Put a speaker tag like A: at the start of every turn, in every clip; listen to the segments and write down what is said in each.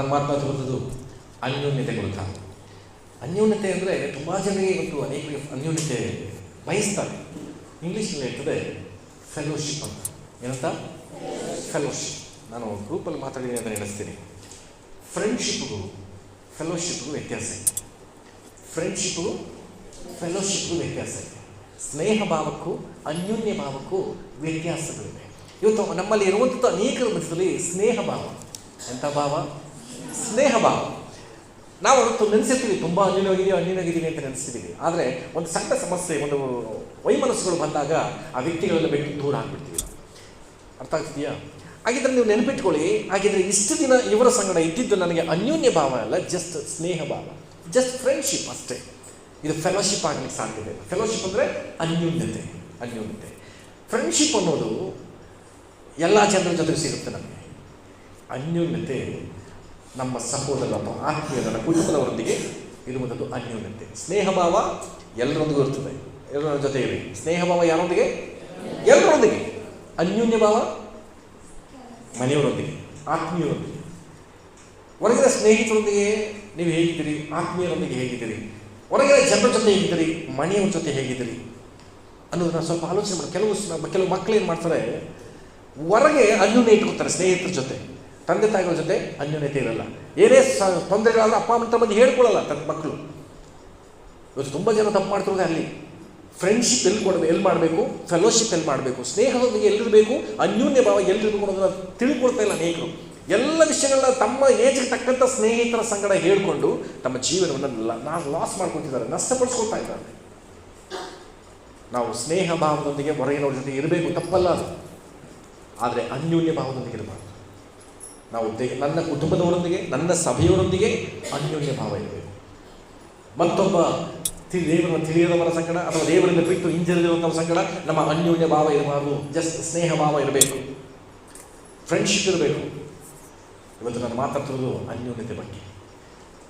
A: ನಾನು ಮಾತನಾಡುವುದು ಅನ್ಯೋನ್ಯತೆ ಕುರಿತ ಅನ್ಯೋನ್ಯತೆ ಅಂದರೆ ತುಂಬ ಜನರಿಗೆ ಇವತ್ತು ಅನೇಕ ಅನ್ಯೂನ್ಯತೆ ಬಯಸ್ತಾರೆ. ಇಂಗ್ಲೀಷಲ್ಲಿ ಹೇಳ್ತದೆ ಫೆಲೋಶಿಪ್ ಅಂತ. ಏನಂತ? ಫೆಲೋಶಿಪ್ ನಾನು ಗ್ರೂಪಲ್ಲಿ ಮಾತಾಡಿದ್ದೀನಿ ಅಂತ ನೆನೆಸ್ತೀನಿ. ಫ್ರೆಂಡ್ಶಿಪ್ಗೂ ಫೆಲೋಶಿಪ್ಗೂ ವ್ಯತ್ಯಾಸ ಇದೆ. ಫ್ರೆಂಡ್ಶಿಪ್ಗೂ ಫೆಲೋಶಿಪ್ಗೂ ವ್ಯತ್ಯಾಸ ಇದೆ. ಸ್ನೇಹ ಭಾವಕ್ಕೂ, ಅನ್ಯೋನ್ಯ ಭಾವಕ್ಕೂ ವ್ಯತ್ಯಾಸಗಳಿವೆ. ಇವತ್ತು ನಮ್ಮಲ್ಲಿ ಇರುವಂಥದ್ದು ಅನೇಕರ ಮಧ್ಯದಲ್ಲಿ ಸ್ನೇಹ ಭಾವ. ಎಂಥ ಭಾವ? ಸ್ನೇಹ ಭಾವ. ನಾವು ಅವತ್ತು ನೆನೆಸಿರ್ತೀವಿ, ತುಂಬ ಅನ್ಯೂನವಾಗಿದೆಯೋ ಅನ್ಯೂನವಾಗಿದ್ದೀವಿ ಅಂತ ನೆನೆಸ್ತಿದ್ದೀವಿ ಆದರೆ ಒಂದು ಸಣ್ಣ ಸಮಸ್ಯೆ, ಒಂದು ವೈಮನಸ್ಸುಗಳು ಬಂದಾಗ ಆ ವ್ಯಕ್ತಿಗಳೆಲ್ಲ ಬಿಟ್ಟು ದೂರ ಆಗ್ಬಿಡ್ತೀವಿ. ಅರ್ಥ ಆಗ್ತಿದೆಯಾ? ಹಾಗಿದ್ರೆ ನೀವು ನೆನಪಿಟ್ಕೊಳ್ಳಿ, ಹಾಗಿದ್ರೆ ಇಷ್ಟು ದಿನ ಇವರ ಸಂಗಡ ಇದ್ದಿದ್ದು ನನಗೆ ಅನ್ಯೋನ್ಯ ಭಾವ ಅಲ್ಲ ಜಸ್ಟ್ ಸ್ನೇಹ ಭಾವ. ಜಸ್ಟ್ ಫ್ರೆಂಡ್ಶಿಪ್ ಅಷ್ಟೇ. ಇದು ಫೆಲೋಶಿಪ್ ಆಗಲಿಕ್ಕೆ ಸಾಧ್ಯತೆ ಇಲ್ಲ ಫೆಲೋಶಿಪ್ ಅಂದರೆ ಅನ್ಯೋನ್ಯತೆ ಅನ್ಯೋನ್ಯತೆ. ಫ್ರೆಂಡ್ಶಿಪ್ ಅನ್ನೋದು ಎಲ್ಲ ಜನರ ಜೊತೆ ಸಿಗುತ್ತೆ ನಮಗೆ. ಅನ್ಯೋನ್ಯತೆ ನಮ್ಮ ಸಹೋದರ ಅಥವಾ ಆತ್ಮೀಯರ ಕುಟುಂಬದವರೊಂದಿಗೆ ಇರುವುದನ್ನು ಅನ್ಯೋನ್ಯತೆ. ಸ್ನೇಹ ಭಾವ ಎಲ್ಲರೊಂದಿಗೂ ಇರ್ತದೆ ಎಲ್ಲರ ಜೊತೆ ಇರಿ ಸ್ನೇಹ ಭಾವ ಯಾರೊಂದಿಗೆ? ಎಲ್ಲರೊಂದಿಗೆ. ಅನ್ಯೋನ್ಯ ಭಾವ ಮನೆಯವರೊಂದಿಗೆ, ಆತ್ಮೀಯರೊಂದಿಗೆ. ಹೊರಗಿನ ಸ್ನೇಹಿತರೊಂದಿಗೆ ನೀವು ಹೇಗಿದ್ದೀರಿ? ಆತ್ಮೀಯರೊಂದಿಗೆ ಹೇಗಿದ್ದೀರಿ? ಹೊರಗಿನ ಜನರ ಜೊತೆ ಹೇಗಿದ್ದೀರಿ? ಮನೆಯವ್ರ ಜೊತೆ ಹೇಗಿದ್ದೀರಿ? ಅನ್ನೋದನ್ನ ಸ್ವಲ್ಪ ಆಲೋಚನೆ ಮಾಡಿ. ಕೆಲವು ಕೆಲವು ಮಕ್ಕಳು ಏನು ಮಾಡ್ತಾರೆ? ಹೊರಗೆ ಅನ್ಯೋನ್ಯ ಇಟ್ಕೊತಾರೆ ಸ್ನೇಹಿತರ ಜೊತೆ. ತಂದೆ ತಾಯಿಗಳ ಜೊತೆ ಅನ್ಯೋನ್ಯತೆ ಇರಲ್ಲ. ಏನೇ ಸ, ತೊಂದರೆಗಳಾದ್ರೆ ಅಪ್ಪ, ಅಮ್ಮ ತಮ್ಮ ಹೇಳ್ಕೊಳ್ಳಲ್ಲ ತನ್ನ ಮಕ್ಕಳು. ಇವತ್ತು ತುಂಬ ಜನ ತಪ್ಪು ಮಾಡ್ತಿರೋದೇ ಅಲ್ಲಿ. ಫ್ರೆಂಡ್ಶಿಪ್ ಎಲ್ಲಿ ಕೊಡೋದು ಎಲ್ಲಿ ಮಾಡಬೇಕು? ಫೆಲೋಶಿಪ್ ಎಲ್ಲಿ ಮಾಡಬೇಕು? ಸ್ನೇಹದೊಂದಿಗೆ ಎಲ್ಲಿರಬೇಕು ಅನ್ಯೋನ್ಯ ಭಾವ ಎಲ್ಲಿರಬೇಕು ಅನ್ನೋದನ್ನ ತಿಳ್ಕೊಳ್ತಾ ಇಲ್ಲ ಅನೇಕರು. ಎಲ್ಲ ವಿಷಯಗಳನ್ನ ತಮ್ಮ ಏಜ್ಗೆ ತಕ್ಕಂಥ ಸ್ನೇಹಿತರ ಸಂಗಡ ಹೇಳಿಕೊಂಡು ತಮ್ಮ ಜೀವನವನ್ನು ನಾವು ಲಾಸ್ ಮಾಡ್ಕೊತಿದ್ದಾರೆ, ನಷ್ಟಪಡಿಸ್ಕೊಳ್ತಾ ಇದ್ದಾರೆ. ನಾವು ಸ್ನೇಹ ಭಾವದೊಂದಿಗೆ ಹೊರಗಿನವ್ರ ಜೊತೆ ಇರಬೇಕು, ತಪ್ಪಲ್ಲ ಅದು. ಆದರೆ ಅನ್ಯೋನ್ಯ ಭಾವದೊಂದಿಗೆ ಇರಬಾರ್ದು. ನಾವು ನನ್ನ ಕುಟುಂಬದವರೊಂದಿಗೆ, ನನ್ನ ಸಭೆಯವರೊಂದಿಗೆ ಅನ್ಯೋನ್ಯ ಭಾವ ಇರಬೇಕು. ಮತ್ತೊಬ್ಬ ದೇವರನ್ನು ತಿಳಿಯದವರ ಸಂಗಡ ಅಥವಾ ದೇವರಿಂದ ಬಿಟ್ಟು ಹಿಂಜರಿದಿರುವಂಥವ್ರ ಸಂಗಡ ನಮ್ಮ ಅನ್ಯೋನ್ಯ ಭಾವ ಇರಬಾರ್ದು. ಜಸ್ಟ್ ಸ್ನೇಹ ಭಾವ ಇರಬೇಕು. ಫ್ರೆಂಡ್ಶಿಪ್ ಇರಬೇಕು. ಇವತ್ತು ನಾನು ಮಾತಾಡ್ತಿರೋದು ಅನ್ಯೋನ್ಯತೆ ಬಗ್ಗೆ.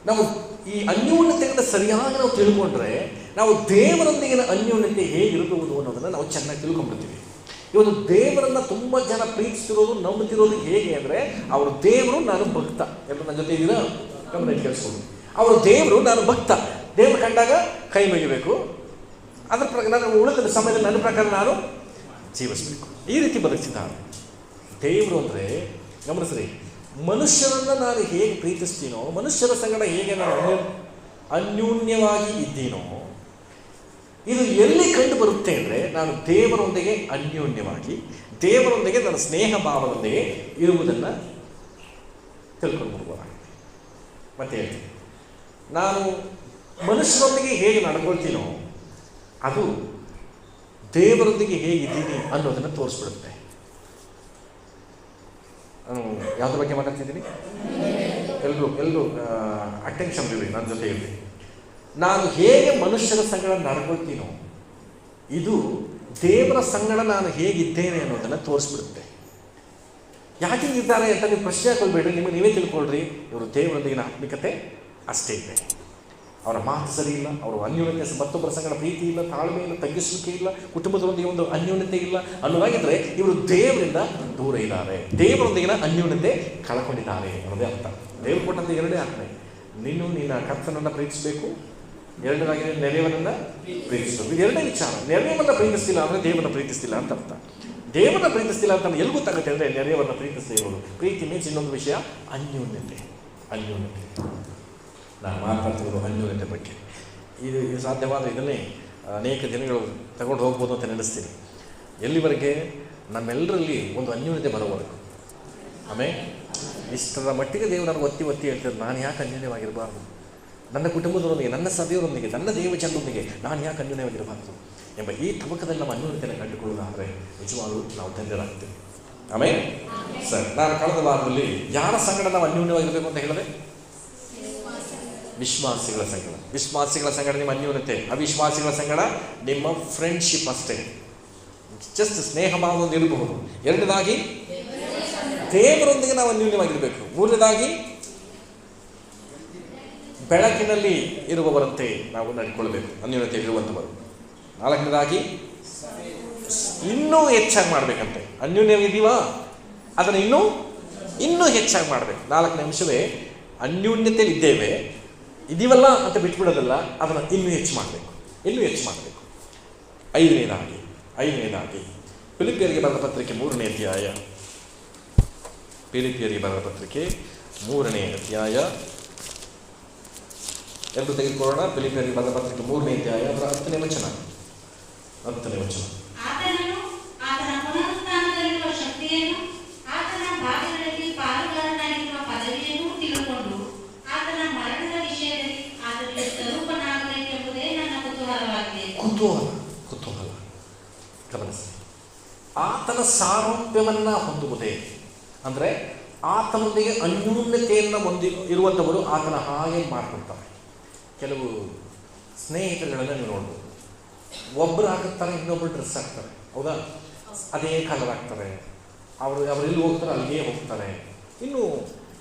A: ನಾವು ಈ ಅನ್ಯೋನ್ಯತೆಯನ್ನು ಸರಿಯಾಗಿ ನಾವು ತಿಳ್ಕೊಂಡ್ರೆ ನಾವು ದೇವರೊಂದಿಗಿನ ಅನ್ಯೋನ್ಯತೆ ಹೇಗಿರಬಹುದು ಅನ್ನೋದನ್ನು ನಾವು ಚೆನ್ನಾಗಿ ತಿಳ್ಕೊಂಡ್ಬಿಡ್ತೀವಿ. ಇವತ್ತು ದೇವರನ್ನ ತುಂಬ ಜನ ಪ್ರೀತಿಸಿರೋದು, ನಂಬುತ್ತಿರೋದು ಹೇಗೆ ಅಂದರೆ, ಅವರು ದೇವರು, ನಾನು ಭಕ್ತ. ಎಲ್ಲರೂ ನನ್ನ ಜೊತೆ ಇದ್ದೀರಾ ಗಮನ ಕೇಳಿಸ್ಕೊಂಡು ಅವರು ದೇವರು, ನಾನು ಭಕ್ತ. ದೇವರು ಕಂಡಾಗ ಕೈ ಮುಗಿಬೇಕು. ಅದ್ರ ಪ್ರಕಾರ ನಾನು ಉಳಿದ ಸಮಯದಲ್ಲಿ ನನ್ನ ಪ್ರಕಾರ ನಾನು ಜೀವಿಸಬೇಕು. ಈ ರೀತಿ ಬದುಕಿದ್ದಾನೆ ದೇವರು ಅಂದರೆ, ಗಮನಿಸ್ರಿ, ಮನುಷ್ಯರನ್ನು ನಾನು ಹೇಗೆ ಪ್ರೀತಿಸ್ತೀನೋ, ಮನುಷ್ಯರ ಸಂಗಡ ಹೇಗೆ ನಾನು ಅನ್ಯೋ- ಅನ್ಯೋನ್ಯವಾಗಿ ಇದ್ದೀನೋ ಇದು ಎಲ್ಲಿ ಕಂಡು ಬರುತ್ತೆ ಅಂದರೆ ನಾನು ದೇವರೊಂದಿಗೆ ಅನ್ಯೋನ್ಯವಾಗಿ, ದೇವರೊಂದಿಗೆ ನನ್ನ ಸ್ನೇಹ ಭಾವದೊಂದಿಗೆ ಇರುವುದನ್ನು ತಿಳ್ಕೊಂಡು ಬರ್ಬೋದಾಗಿದೆ ಮತ್ತೆ ಹೇಳ್ತೀನಿ. ನಾನು ಮನುಷ್ಯರೊಂದಿಗೆ ಹೇಗೆ ನಡ್ಕೊಳ್ತೀನೋ, ಅದು ದೇವರೊಂದಿಗೆ ಹೇಗಿದ್ದೀನಿ ಅನ್ನೋದನ್ನು ತೋರಿಸ್ಬಿಡುತ್ತೆ. ಯಾವುದ್ರ ಬಗ್ಗೆ ಮಾತಾಡ್ತಿದ್ದೀನಿ? ಎಲ್ಲರೂ ಎಲ್ಲರೂ ಅಟೆನ್ಷನ್ ಇರಲಿ ನನ್ನ ಜೊತೆ ಇರಲಿ. ನಾನು ಹೇಗೆ ಮನುಷ್ಯರ ಸಂಗಡ ನಡ್ಕೊಳ್ತೀನೋ ಇದು ದೇವರ ಸಂಗಡ ನಾನು ಹೇಗಿದ್ದೇನೆ ಅನ್ನೋದನ್ನು ತೋರಿಸ್ಬಿಡುತ್ತೆ. ಯಾಕೆ ಇದ್ದಾರೆ ಅಂತ ನೀವು ಪ್ರಶ್ನೆ ಹಾಕೊಳ್ಬೇಡ್ರಿ, ನಿಮಗೆ ನೀವೇ ತಿಳ್ಕೊಳ್ರಿ. ಇವರು ದೇವರೊಂದಿಗಿನ ಆತ್ಮಿಕತೆ ಅಷ್ಟೇ ಇದೆ. ಅವರ ಮಾತು ಸರಿ ಇಲ್ಲ, ಅವರ ಅನ್ಯೋನ್ಯತೆ ಮತ್ತೊಬ್ಬರ ಸಂಗಡ ಪ್ರೀತಿ ಇಲ್ಲ, ತಾಳ್ಮೆ ಇಲ್ಲ ತಗ್ಗಿಸಲಿಕ್ಕೆ ಇಲ್ಲ, ಕುಟುಂಬದೊಂದಿಗೆ ಒಂದು ಅನ್ಯೋನ್ಯತೆ ಇಲ್ಲ ಅನ್ನೋದಾಗಿದ್ರೆ ಇವರು ದೇವರಿಂದ ದೂರ ಇದ್ದಾರೆ. ದೇವರೊಂದಿಗಿನ ಅನ್ಯೋನ್ಯತೆ ಕಳ್ಕೊಂಡಿದ್ದಾರೆ ಅನ್ನೋದೇ ಅರ್ಥ. ದೇವರು ಕೊಟ್ಟಂತ ಎರಡೇ ಅರ್ಥ. ನೀನು ನಿನ್ನ ಕರ್ತನನ್ನು ಪ್ರೀತಿಸಬೇಕು ಎರಡನೇದಾಗಿ ನೆರೆಯವನನ್ನ ಪ್ರೀತಿಸಬೇಕು ಇದು ಎರಡನೇ ವಿಚಾರ. ನೆರೆಯವನ್ನ ಪ್ರೀತಿಸ್ತಿಲ್ಲ ಅಂದರೆ ದೇವರನ್ನ ಪ್ರೀತಿಸ್ತಿಲ್ಲ ಅಂತ ಅರ್ಥ. ದೇವರನ್ನ ಪ್ರೀತಿಸ್ತಿಲ್ಲ ಅಂತ ಎಲ್ಲಿ ಗೊತ್ತಾಗುತ್ತೆ ಅಂದರೆ ನೆರೆಯವನ್ನ ಪ್ರೀತಿಸದೇ ಇರೋದು ಪ್ರೀತಿ ಮೀನ್ಸ್ ಇನ್ನೊಂದು ವಿಷಯ, ಅನ್ಯೋನ್ಯತೆ. ಅನ್ಯೋನ್ಯತೆ. ನಾನು ಮಾತಾಡ್ತಿರೋದು ಅನ್ಯೋನ್ಯತೆ ಬಗ್ಗೆ. ಇದು ಇದು ಸಾಧ್ಯವಾದ ಇದನ್ನೇ ಅನೇಕ ದಿನಗಳು ತಗೊಂಡು ಹೋಗ್ಬೋದು ಅಂತ ನೆನೆಸ್ತೀನಿ. ಎಲ್ಲಿವರೆಗೆ? ನಮ್ಮೆಲ್ಲರಲ್ಲಿ ಒಂದು ಅನ್ಯೋನ್ಯತೆ ಬರೋವರೆಗೂ. ಆಮೇಲೆ ಇಷ್ಟರ ಮಟ್ಟಿಗೆ ದೇವರು ನನಗೆ ಒತ್ತಿ ಒತ್ತಿ ಹೇಳ್ತಾರೆ ನಾನು ಯಾಕೆ ಅನ್ಯೋನ್ಯವಾಗಿರಬಾರ್ದು? ನನ್ನ ಕುಟುಂಬದವರೊಂದಿಗೆ ನನ್ನ ಸಭೆಯವರೊಂದಿಗೆ ನನ್ನ ದೇವಜನರೊಂದಿಗೆ ನಾನು ಯಾಕೆ ಅನ್ಯೋನ್ಯವಾಗಿರಬಾರದು ಎಂಬ ಈ ತಬಕದಲ್ಲಿ ನಮ್ಮ ಅನ್ಯೋನ್ಯತೆಯನ್ನು ಕಂಡುಕೊಳ್ಳೋದಾದರೆ ನಿಜವಾಗಲೂ ನಾವು ಧನ್ಯರಾಗ್ತೇವೆ. ಆಮೇಲೆ ಸರ್ ನಾನು ಕಳೆದ ವಾರದಲ್ಲಿ ಯಾರ ಸಂಗಡ ನಾವು ಅನ್ಯೋನ್ಯವಾಗಿರಬೇಕು ಅಂತ ಹೇಳಿದೆ ವಿಶ್ವಾಸಿಗಳ ಸಂಗಡ. ವಿಶ್ವಾಸಿಗಳ ಸಂಗಡ ನಿಮ್ಮ ಅನ್ಯೋನ್ಯತೆ ಅವಿಶ್ವಾಸಿಗಳ ಸಂಗಡ ನಿಮ್ಮ ಫ್ರೆಂಡ್ಶಿಪ್ ಅಷ್ಟೇ. ಜಸ್ಟ್ ಸ್ನೇಹ ಭಾವದೊಂದು ಇರಬಹುದು. ಎರಡನೇದಾಗಿ ದೇವರೊಂದಿಗೆ ನಾವು ಅನ್ಯೋನ್ಯವಾಗಿರಬೇಕು. ಮೂರನೇದಾಗಿ ಬೆಳಕಿನಲ್ಲಿ ಇರುವವರಂತೆ ನಾವು ನಡ್ಕೊಳ್ಬೇಕು. ಅನ್ಯೂನತೆ ಇರುವಂಥವರು ನಾಲ್ಕನೇದಾಗಿ, ಇನ್ನೂ ಹೆಚ್ಚಾಗಿ ಮಾಡಬೇಕಂತೆ. ಅನ್ಯೂನ್ಯವಿದೀವಾ ಅದನ್ನು ಇನ್ನೂ ಇನ್ನೂ ಹೆಚ್ಚಾಗಿ ಮಾಡಬೇಕು. ನಾಲ್ಕನೇ ಅಂಶವೇ, ಅನ್ಯೂನ್ಯತೆಯಲ್ಲಿ ಇದ್ದೇವೆ. ಇದೀವಲ್ಲ ಅಂತ ಬಿಟ್ಬಿಡೋದಲ್ಲ, ಅದನ್ನು ಇನ್ನೂ ಹೆಚ್ಚು ಮಾಡಬೇಕು. ಇನ್ನೂ ಹೆಚ್ಚು ಮಾಡಬೇಕು. ಐದನೇದಾಗಿ ಐದನೇದಾಗಿ ಫಿಲಿಪಿಯರಿಗೆ ಬರೆದ ಪತ್ರಿಕೆ ಮೂರನೇ ಅಧ್ಯಾಯ. ಫಿಲಿಪಿಯರಿಗೆ ಬರೆದ ಪತ್ರಿಕೆ ಮೂರನೇ ಅಧ್ಯಾಯ. ಎಂದು ತೆಗೆದುಕೊಳ್ಳೋಣ. ಫಿಲಿಪಿಯರಿಗೆ ಬರೆದ ಪತ್ರಿಕೆ ಮೂರನೇ ಅಧ್ಯಾಯ ಅದರ ಹತ್ತನೇ ವಚನ. ಹತ್ತನೇ ವಚನ. ಕುತೂಹಲ ಕುತೂಹಲ. ಗಮನಿಸಿ. ಆತನ ಸಾರೂಪ್ಯವನ್ನು ಹೊಂದುವುದೇ. ಅಂದರೆ ಆತನೊಂದಿಗೆ ಅನ್ಯೂನ್ಯತೆಯನ್ನು ಹೊಂದಿ ಇರುವಂಥವರು ಆತನ ಹಾಗೆ ಮಾಡ್ಕೊಳ್ತಾರೆ. ಕೆಲವು ಸ್ನೇಹಿತರುಗಳನ್ನ ನೀವು ನೋಡ್ಬೋದು. ಒಬ್ಬರು ಹಾಕುತ್ತಾರೆ ಇನ್ನೊಬ್ಬರು ಡ್ರೆಸ್ ಹಾಕ್ತಾರೆ. ಹೌದಾ? ಅದೇ ಕಲರ್ ಹಾಕ್ತಾರೆ ಅವರು ಅವರು ಎಲ್ಲಿ ಹೋಗ್ತಾರೆ ಅಲ್ಲಿಗೆ ಹೋಗ್ತಾರೆ. ಇನ್ನು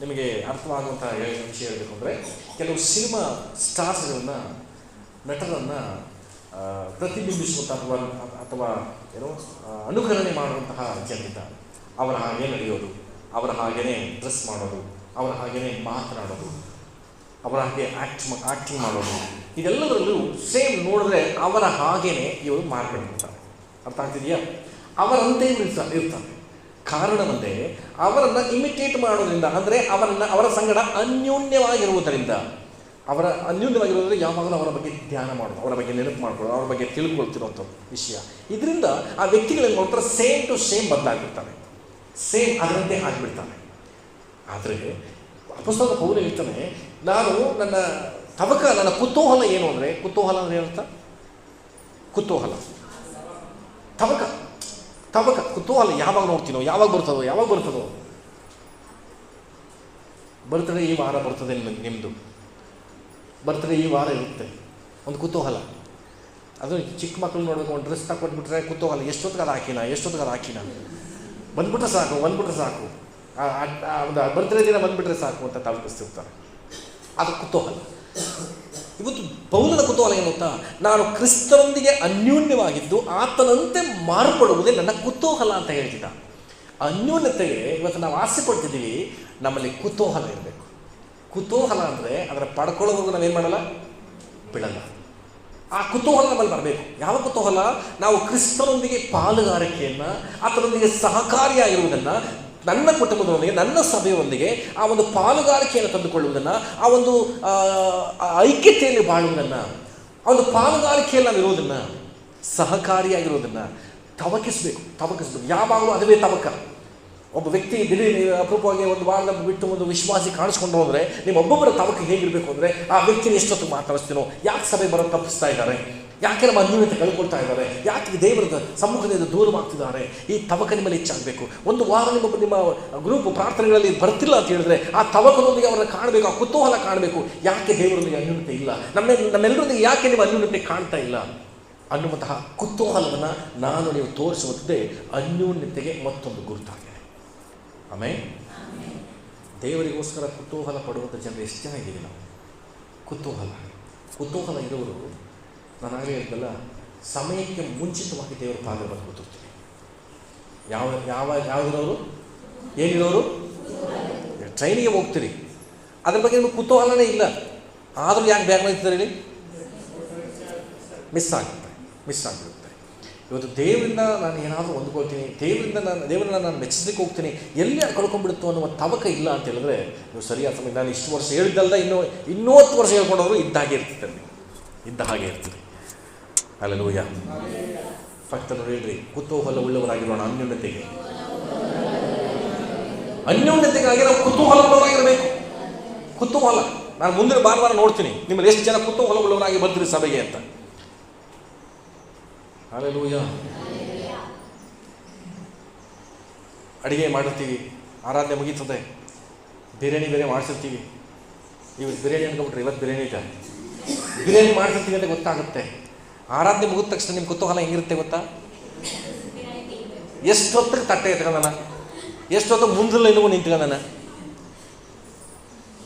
A: ನಿಮಗೆ ಅರ್ಥವಾಗುವಂಥ ವಿಷಯ ಹೇಳಬೇಕು ಅಂದರೆ, ಕೆಲವು ಸಿನಿಮಾ ಸ್ಟಾರ್ಸ್ಗಳನ್ನು, ನಟರನ್ನು ಪ್ರತಿಬಿಂಬಿಸುವಂಥ ಅಥವಾ ಅಥವಾ ಏನೋ ಅನುಕರಣೆ ಮಾಡುವಂತಹ ಜನರಿದ್ದಾರೆ. ಅವರ ಹಾಗೆ ನಡೆಯೋದು, ಅವರ ಹಾಗೇನೆ ಡ್ರೆಸ್ ಮಾಡೋದು, ಅವರ ಹಾಗೇನೆ ಮಾತನಾಡೋದು ಅವರ ಹಾಗೆ ಆಕ್ಟ್ ಆ್ಯಕ್ಟಿಂಗ್ ಮಾಡೋದು. ಇದೆಲ್ಲದರಲ್ಲೂ ಸೇಮ್ ನೋಡಿದ್ರೆ ಅವರ ಹಾಗೇನೆ ಇವರು ಮಾರ್ಪಟ್ಟಿರ್ತಾರೆ ಅರ್ಥ ಆಗ್ತಿದೆಯಾ? ಅವರಂತೆ ಇರ್ತಾರೆ ಇರ್ತಾರೆ. ಕಾರಣ ಅವರನ್ನು ಇಮಿಟೇಟ್ ಮಾಡೋದ್ರಿಂದ, ಅಂದರೆ ಅವರನ್ನು ಅವರ ಸಂಗಡ ಅನ್ಯೋನ್ಯವಾಗಿರುವುದರಿಂದ, ಅವರ ಅನ್ಯೂನ್ಯವಾಗಿರೋದ್ರೆ ಯಾವಾಗಲೂ ಅವರ ಬಗ್ಗೆ ಧ್ಯಾನ ಮಾಡೋದು, ಅವರ ಬಗ್ಗೆ ನೆನಪು ಮಾಡ್ಕೊಳ್ಳೋದು, ಅವರ ಬಗ್ಗೆ ತಿಳ್ಕೊಳ್ತಿರುವಂಥ ವಿಷಯ. ಇದರಿಂದ ಆ ವ್ಯಕ್ತಿಗಳನ್ನು ನೋಡ್ತಾರೆ ಸೇಮ್ ಟು ಸೇಮ್ ಬದಲಾಗಿರ್ತಾರೆ ಸೇಮ್ ಅದರಂತೆ ಆಗಿಬಿಡ್ತಾರೆ. ಆದರೆ ಅಪಸ್ತಾದ ಪೌರ ಹೇಳ್ತಾನೆ ನಾನು ನನ್ನ ತವಕ, ನನ್ನ ಕುತೂಹಲ ಏನು ಅಂದರೆ, ಕುತೂಹಲ ಅಂದರೆ ಏನರ್ಥ? ಕುತೂಹಲ. ತವಕ. ತವಕ, ಕುತೂಹಲ ಯಾವಾಗ ನೋಡ್ತೀನೋ, ಯಾವಾಗ ಬರ್ತದೋ ಯಾವಾಗ ಬರ್ತದೋ. ಬರ್ತದೆ ಈ ವಾರ, ಬರ್ತದೆ ನಿಮ್- ನಿಮ್ಮದು ಬರ್ತದೆ ಈ ವಾರ ಇರುತ್ತೆ. ಒಂದು ಕುತೂಹಲ. ಅದು ಚಿಕ್ಕ ಮಕ್ಕಳು ನೋಡಬೇಕು, ಒಂದು ಡ್ರೆಸ್ ತಗೊಂಡ್ಬಿಟ್ರೆ ಕುತೂಹಲ ಎಷ್ಟೊತ್ತಿಗೆ ಅದು ಹಾಕಿನ ಎಷ್ಟೊತ್ತಿಗೆ ಅದು ಹಾಕಿನ. ಬಂದ್ಬಿಟ್ರೆ ಸಾಕು ಬಂದ್ಬಿಟ್ರೆ ಸಾಕು. ಒಂದು ಬರ್ತಡೇ ದಿನ ಬಂದ್ಬಿಟ್ರೆ ಸಾಕು ಅಂತ ತಲುಪಿಸ್ತಿರ್ತಾರೆ. ಅದು ಕುತೂಹಲ. ಇವತ್ತು ಪೌಲನ ಕುತೂಹಲ ಏನು ಗೊತ್ತಾ ನಾನು ಕ್ರಿಸ್ತರೊಂದಿಗೆ ಅನ್ಯೂನ್ಯವಾಗಿದ್ದು ಆತನಂತೆ ಮಾರ್ಪಡುವುದೇ ನನ್ನ ಕುತೂಹಲ ಅಂತ ಹೇಳ್ತಿದ್ದ. ಅನ್ಯೋನ್ಯತೆಗೆ ಇವತ್ತು ನಾವು ಆಸೆ ಪಡ್ತಿದ್ದೀವಿ, ನಮ್ಮಲ್ಲಿ ಕುತೂಹಲ ಇರಬೇಕು. ಕುತೂಹಲ ಅಂದರೆ ಅದರ ಪಡ್ಕೊಳ್ಳೋವರೆಗೂ ನಾವೇನು ಮಾಡಲ್ಲ? ಬಿಡಲ್ಲ. ಆ ಕುತೂಹಲ ನಮ್ಮಲ್ಲಿ ಬರಬೇಕು. ಯಾವ ಕುತೂಹಲ? ನಾವು ಕ್ರಿಸ್ತನೊಂದಿಗೆ ಪಾಲುಗಾರಿಕೆಯನ್ನು, ಆತನೊಂದಿಗೆ ಸಹಕಾರಿಯಾಗಿರುವುದನ್ನು ನನ್ನ ಕುಟುಂಬದೊಂದಿಗೆ ನನ್ನ ಸಭೆಯೊಂದಿಗೆ ಆ ಒಂದು ಪಾಲುಗಾರಿಕೆಯನ್ನು ತಂದುಕೊಳ್ಳುವುದನ್ನು, ಆ ಒಂದು ಐಕ್ಯತೆಯಲ್ಲಿ ಬಾಳುವುದನ್ನು, ಆ ಒಂದು ಪಾಲುಗಾರಿಕೆಯಲ್ಲಿ ನಾವು ಇರೋದನ್ನು ಸಹಕಾರಿಯಾಗಿರೋದನ್ನು ತವಕಿಸಬೇಕು ತವಕಿಸಬೇಕು. ಯಾವಾಗಲೂ ಅದುವೇ ತವಕ. ಒಬ್ಬ ವ್ಯಕ್ತಿ ದಿಢೀರ್ ಅಪರೂಪವಾಗಿ ಒಂದು ವಾರ ಬಿಟ್ಟು ಒಂದು ವಿಶ್ವಾಸಿ ಕಾಣಿಸ್ಕೊಂಡು ಹೋದರೆ ನಿಮ್ಮ ಒಬ್ಬೊಬ್ಬರ ತವಕ ಹೇಗಿರಬೇಕು ಅಂದರೆ, ಆ ವ್ಯಕ್ತಿನ ಎಷ್ಟೊತ್ತು ಮಾತಾಡಿಸ್ತೀನೋ, ಯಾಕೆ ಸಭೆ ಬರೋ ತಪ್ಪಿಸ್ತಾ ಇದ್ದಾರೆ? ಯಾಕೆ ನಮ್ಮ ಅನ್ಯೂನ್ಯತೆ ಕಳ್ಕೊಳ್ತಾ ಇದ್ದಾರೆ? ಯಾಕೆ ದೇವರ ಸಮ್ಮುಖದಿಂದ ದೂರವಾಗ್ತಿದ್ದಾರೆ ಈ ತವಕ ನಿಮ್ಮಲ್ಲಿ ಹೆಚ್ಚಾಗಬೇಕು. ಒಂದು ವಾರ ನಿಮ್ಮ ನಿಮ್ಮ ಗ್ರೂಪ್ ಪ್ರಾರ್ಥನೆಗಳಲ್ಲಿ ಬರ್ತಿಲ್ಲ ಅಂತ ಹೇಳಿದ್ರೆ ಆ ತವಕದೊಂದಿಗೆ ಅವರನ್ನು ಕಾಣಬೇಕು, ಆ ಕುತೂಹಲ ಕಾಣಬೇಕು. ಯಾಕೆ ದೇವರೊಂದಿಗೆ ಅನ್ಯೂನ್ಯತೆ ಇಲ್ಲ? ನಮ್ಮ, ನಮ್ಮೆಲ್ಲರೊಂದಿಗೆ ಯಾಕೆ ನಿಮ್ಮ ಅನ್ಯೂನ್ಯತೆ ಕಾಣ್ತಾ ಇಲ್ಲ? ಅನ್ನುವಂತಹ ಕುತೂಹಲವನ್ನು ನಾನು ನೀವು ತೋರಿಸುವಂಥದ್ದೇ ಅನ್ಯೂನ್ಯತೆಗೆ ಮತ್ತೊಂದು ಗುರುತಾಗಿದೆ. ಆಮೇಲೆ ದೇವರಿಗೋಸ್ಕರ ಕುತೂಹಲ ಪಡುವಂಥ ಜನರು ಎಷ್ಟು ಜನ ಇದ್ದೀವಿ ನಾವು? ಕುತೂಹಲ. ಕುತೂಹಲ ಇರೋರು ನಾನಾಗಲೇ ಹೇಳಿದ್ದಲ್ಲ ಸಮಯಕ್ಕೆ ಮುಂಚಿತವಾಗಿ ದೇವರ ಪಾದವನ್ನು ಕೂತಿರ್ತೀವಿ ಯಾವ ಯಾವ, ಯಾವುದಿರೋರು? ಏನಿರೋರು? ಟ್ರೈನಿಗೆ ಹೋಗ್ತೀರಿ. ಅದ್ರ ಬಗ್ಗೆ ನಿಮಗೆ ಕುತೂಹಲನೇ ಇಲ್ಲ. ಆದರೂ ಯಾಕೆ ಬ್ಯಾಗ್ ಮಾಡ್ತಿದ್ದಾರೆ ಹೇಳಿ? ಮಿಸ್ ಆಗುತ್ತೆ ಮಿಸ್ ಆಗಿಬಿಡುತ್ತೆ ಇವತ್ತು ದೇವರಿಂದ ನಾನು ಏನಾದರೂ ಹೊಂದ್ಕೊಳ್ತೀನಿ, ದೇವರಿಂದ ನಾನು, ದೇವರನ್ನ ನಾನು ಮೆಚ್ಚಿಸ್ಲಿಕ್ಕೆ ಹೋಗ್ತೀನಿ, ಎಲ್ಲಿ ಅದು ಕಳ್ಕೊಂಡ್ಬಿಡುತ್ತೋ ಅನ್ನುವ ತವಕ ಇಲ್ಲ ಅಂತ ಹೇಳಿದ್ರೆ, ನೀವು ಸರಿಯಾದ ಸಮಯ ನಾನು ಇಷ್ಟು ವರ್ಷ ಹೇಳಿದ್ದಲ್ಲ ಇನ್ನೂ ಇನ್ನೂ ಹತ್ತು ವರ್ಷ ಹೇಳ್ಕೊಂಡವರು ಇದ್ದ ಹಾಗೆ ಇರ್ತಿದ್ದೆ ಇದ್ದ ಹಾಗೆ ಇರ್ತೀರಿ ಅಲ್ಲೂಯ್ಯ ಫಸ್ಟನ್ನು ಹೇಳ್ರಿ ಕುತೂಹಲ ಉಳ್ಳವರಾಗಿರೋಣ ಅನ್ಯೋನ್ಯತೆಗೆ. ಅನ್ಯೋನ್ಯತೆಗಾಗಿ ನಾವು ಕುತೂಹಲ ಉಳ್ಳವರಾಗಿರಬೇಕು ಕುತೂಹಲ. ನಾನು ಮುಂದಿನ ಭಾನುವಾರ ನೋಡ್ತೀನಿ, ನಿಮ್ಮಲ್ಲಿ ಎಷ್ಟು ಜನ ಕುತೂಹಲ ಉಳ್ಳವರಾಗಿ ಬರ್ತೀರಿ ಸಭೆಗೆ ಅಂತ. ಅಲ್ಲೂಯ್ಯ ಅಡುಗೆ ಮಾಡಿರ್ತೀವಿ, ಆರಾಧನೆ ಮುಗೀತದೆ. ಬಿರಿಯಾನಿ ಬೇರೆ ಮಾಡಿಸಿರ್ತೀವಿ. ಇವತ್ತು ಬಿರಿಯಾನಿ ಅನ್ಕೊಂಬಿಟ್ರೆ ಇವತ್ತು ಬಿರಿಯಾನಿ ಇದೆ ಬಿರಿಯಾನಿ ಮಾಡಿರ್ತೀವಿ ಅಂತ ಗೊತ್ತಾಗುತ್ತೆ. ಆರಾಧನೆ ಮುಗಿದ ತಕ್ಷಣ ನಿಮ್ಮ ಕುತೂಹಲ ಹೆಂಗಿರುತ್ತೆ ಗೊತ್ತಾ? ಎಷ್ಟೊತ್ತಿಗೆ ತಟ್ಟೆ ಎತ್ಕೊಂಡನ ಎಷ್ಟೊತ್ತಿಗೆ ಇನ್ನೂ ನಿಂತ್ಕೊಂಡನ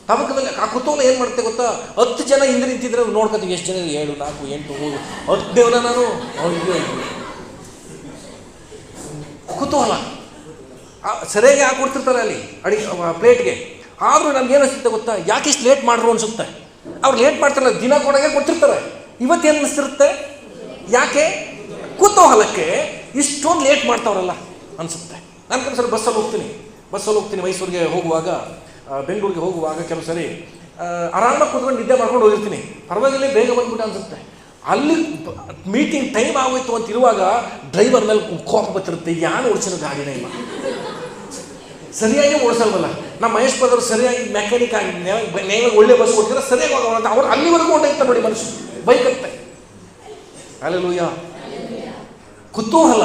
A: ತಮಕದಲ್ಲಿ ಆ ಕುತೂಹಲ ಏನು ಮಾಡುತ್ತೆ ಗೊತ್ತಾ? ಹತ್ತು ಜನ ಹಿಂದೆ ನಿಂತಿದ್ರೆ ನೋಡ್ಕೊತೀವಿ, ಎಷ್ಟು ಜನ? ಏಳು, ನಾಲ್ಕು, ಎಂಟು, ಮೂರು. ಹತ್ತು ದೇವನ ನಾನು. ಕುತೂಹಲ. ಸರಿಯಾಗಿ ಕೊಡ್ತಿರ್ತಾರೆ ಅಲ್ಲಿ ಅಡಿಗೆ ಪ್ಲೇಟ್ಗೆ. ಆದರೂ ನಮ್ಗೆ ಅನಿಸುತ್ತೆ ಗೊತ್ತಾ? ಯಾಕೆ ಇಷ್ಟು ಲೇಟ್ ಮಾಡ್ರು ಅನ್ಸುತ್ತೆ? ಅವ್ರು ಲೇಟ್ ಮಾಡ್ತಾರಲ್ಲ, ದಿನ ಕೊಡೋಕೆ ಕೊಟ್ಟಿರ್ತಾರೆ. ಇವತ್ತೇನು ಅನಿಸ್ತಿರುತ್ತೆ ಯಾಕೆ? ಕುತೂಹಲಕ್ಕೆ ಇಷ್ಟೊಂದು ಲೇಟ್ ಮಾಡ್ತಾವ್ರಲ್ಲ ಅನಿಸುತ್ತೆ. ನಾನು ಕೆಲವು ಸಲ ಬಸ್ಸಲ್ಲಿ ಹೋಗ್ತೀನಿ. ಬಸ್ಸಲ್ಲಿ ಹೋಗ್ತೀನಿ, ಮೈಸೂರಿಗೆ ಹೋಗುವಾಗ ಬೆಂಗಳೂರಿಗೆ ಹೋಗುವಾಗ ಕೆಲವು ಸರಿ ಆರಾಮಾಗಿ ಕುತ್ಕೊಂಡು ನಿದ್ದೆ ಮಾಡ್ಕೊಂಡು ಹೋಗಿರ್ತೀನಿ. ಪರವಾಗಿಲ್ಲ ಬೇಗ ಬಂದ್ಬಿಟ್ಟು ಅನ್ಸುತ್ತೆ. ಅಲ್ಲಿ ಮೀಟಿಂಗ್ ಟೈಮ್ ಆಗೋಯ್ತು ಅಂತ ಇರುವಾಗ ಡ್ರೈವರ್ ಮೇಲೆ ಕೋಪ ಬರ್ತಿರುತ್ತೆ. ಯಾರು ಓಡಿಸಿರೋ ಗಾಡಿನೇ ಇಲ್ಲ. ಸರಿಯಾಗಿ ಓಡಿಸಲ್ವಲ್ಲ. ನಮ್ಮ ಮಹೇಶ್ ಪದವರು ಸರಿಯಾಗಿ ಮೆಕ್ಯಾನಿಕ್ ಆಗಿ ನೇಮ ಒಳ್ಳೆ ಬಸ್ ಓಡಿಸಿದ್ರೆ ಸರಿಯಾಗಿ ಹೋಗೋಣ ಅಂತ. ಅವ್ರು ಅಲ್ಲಿವರೆಗೂ ಹೊಂಟೈತೆ ನೋಡಿ ಮನುಷ್ಯ. ಬೈಕ್ ಹತ್ತೆ ಅಲ್ಲೆಲೂಯ್ಯ ಕುತೂಹಲ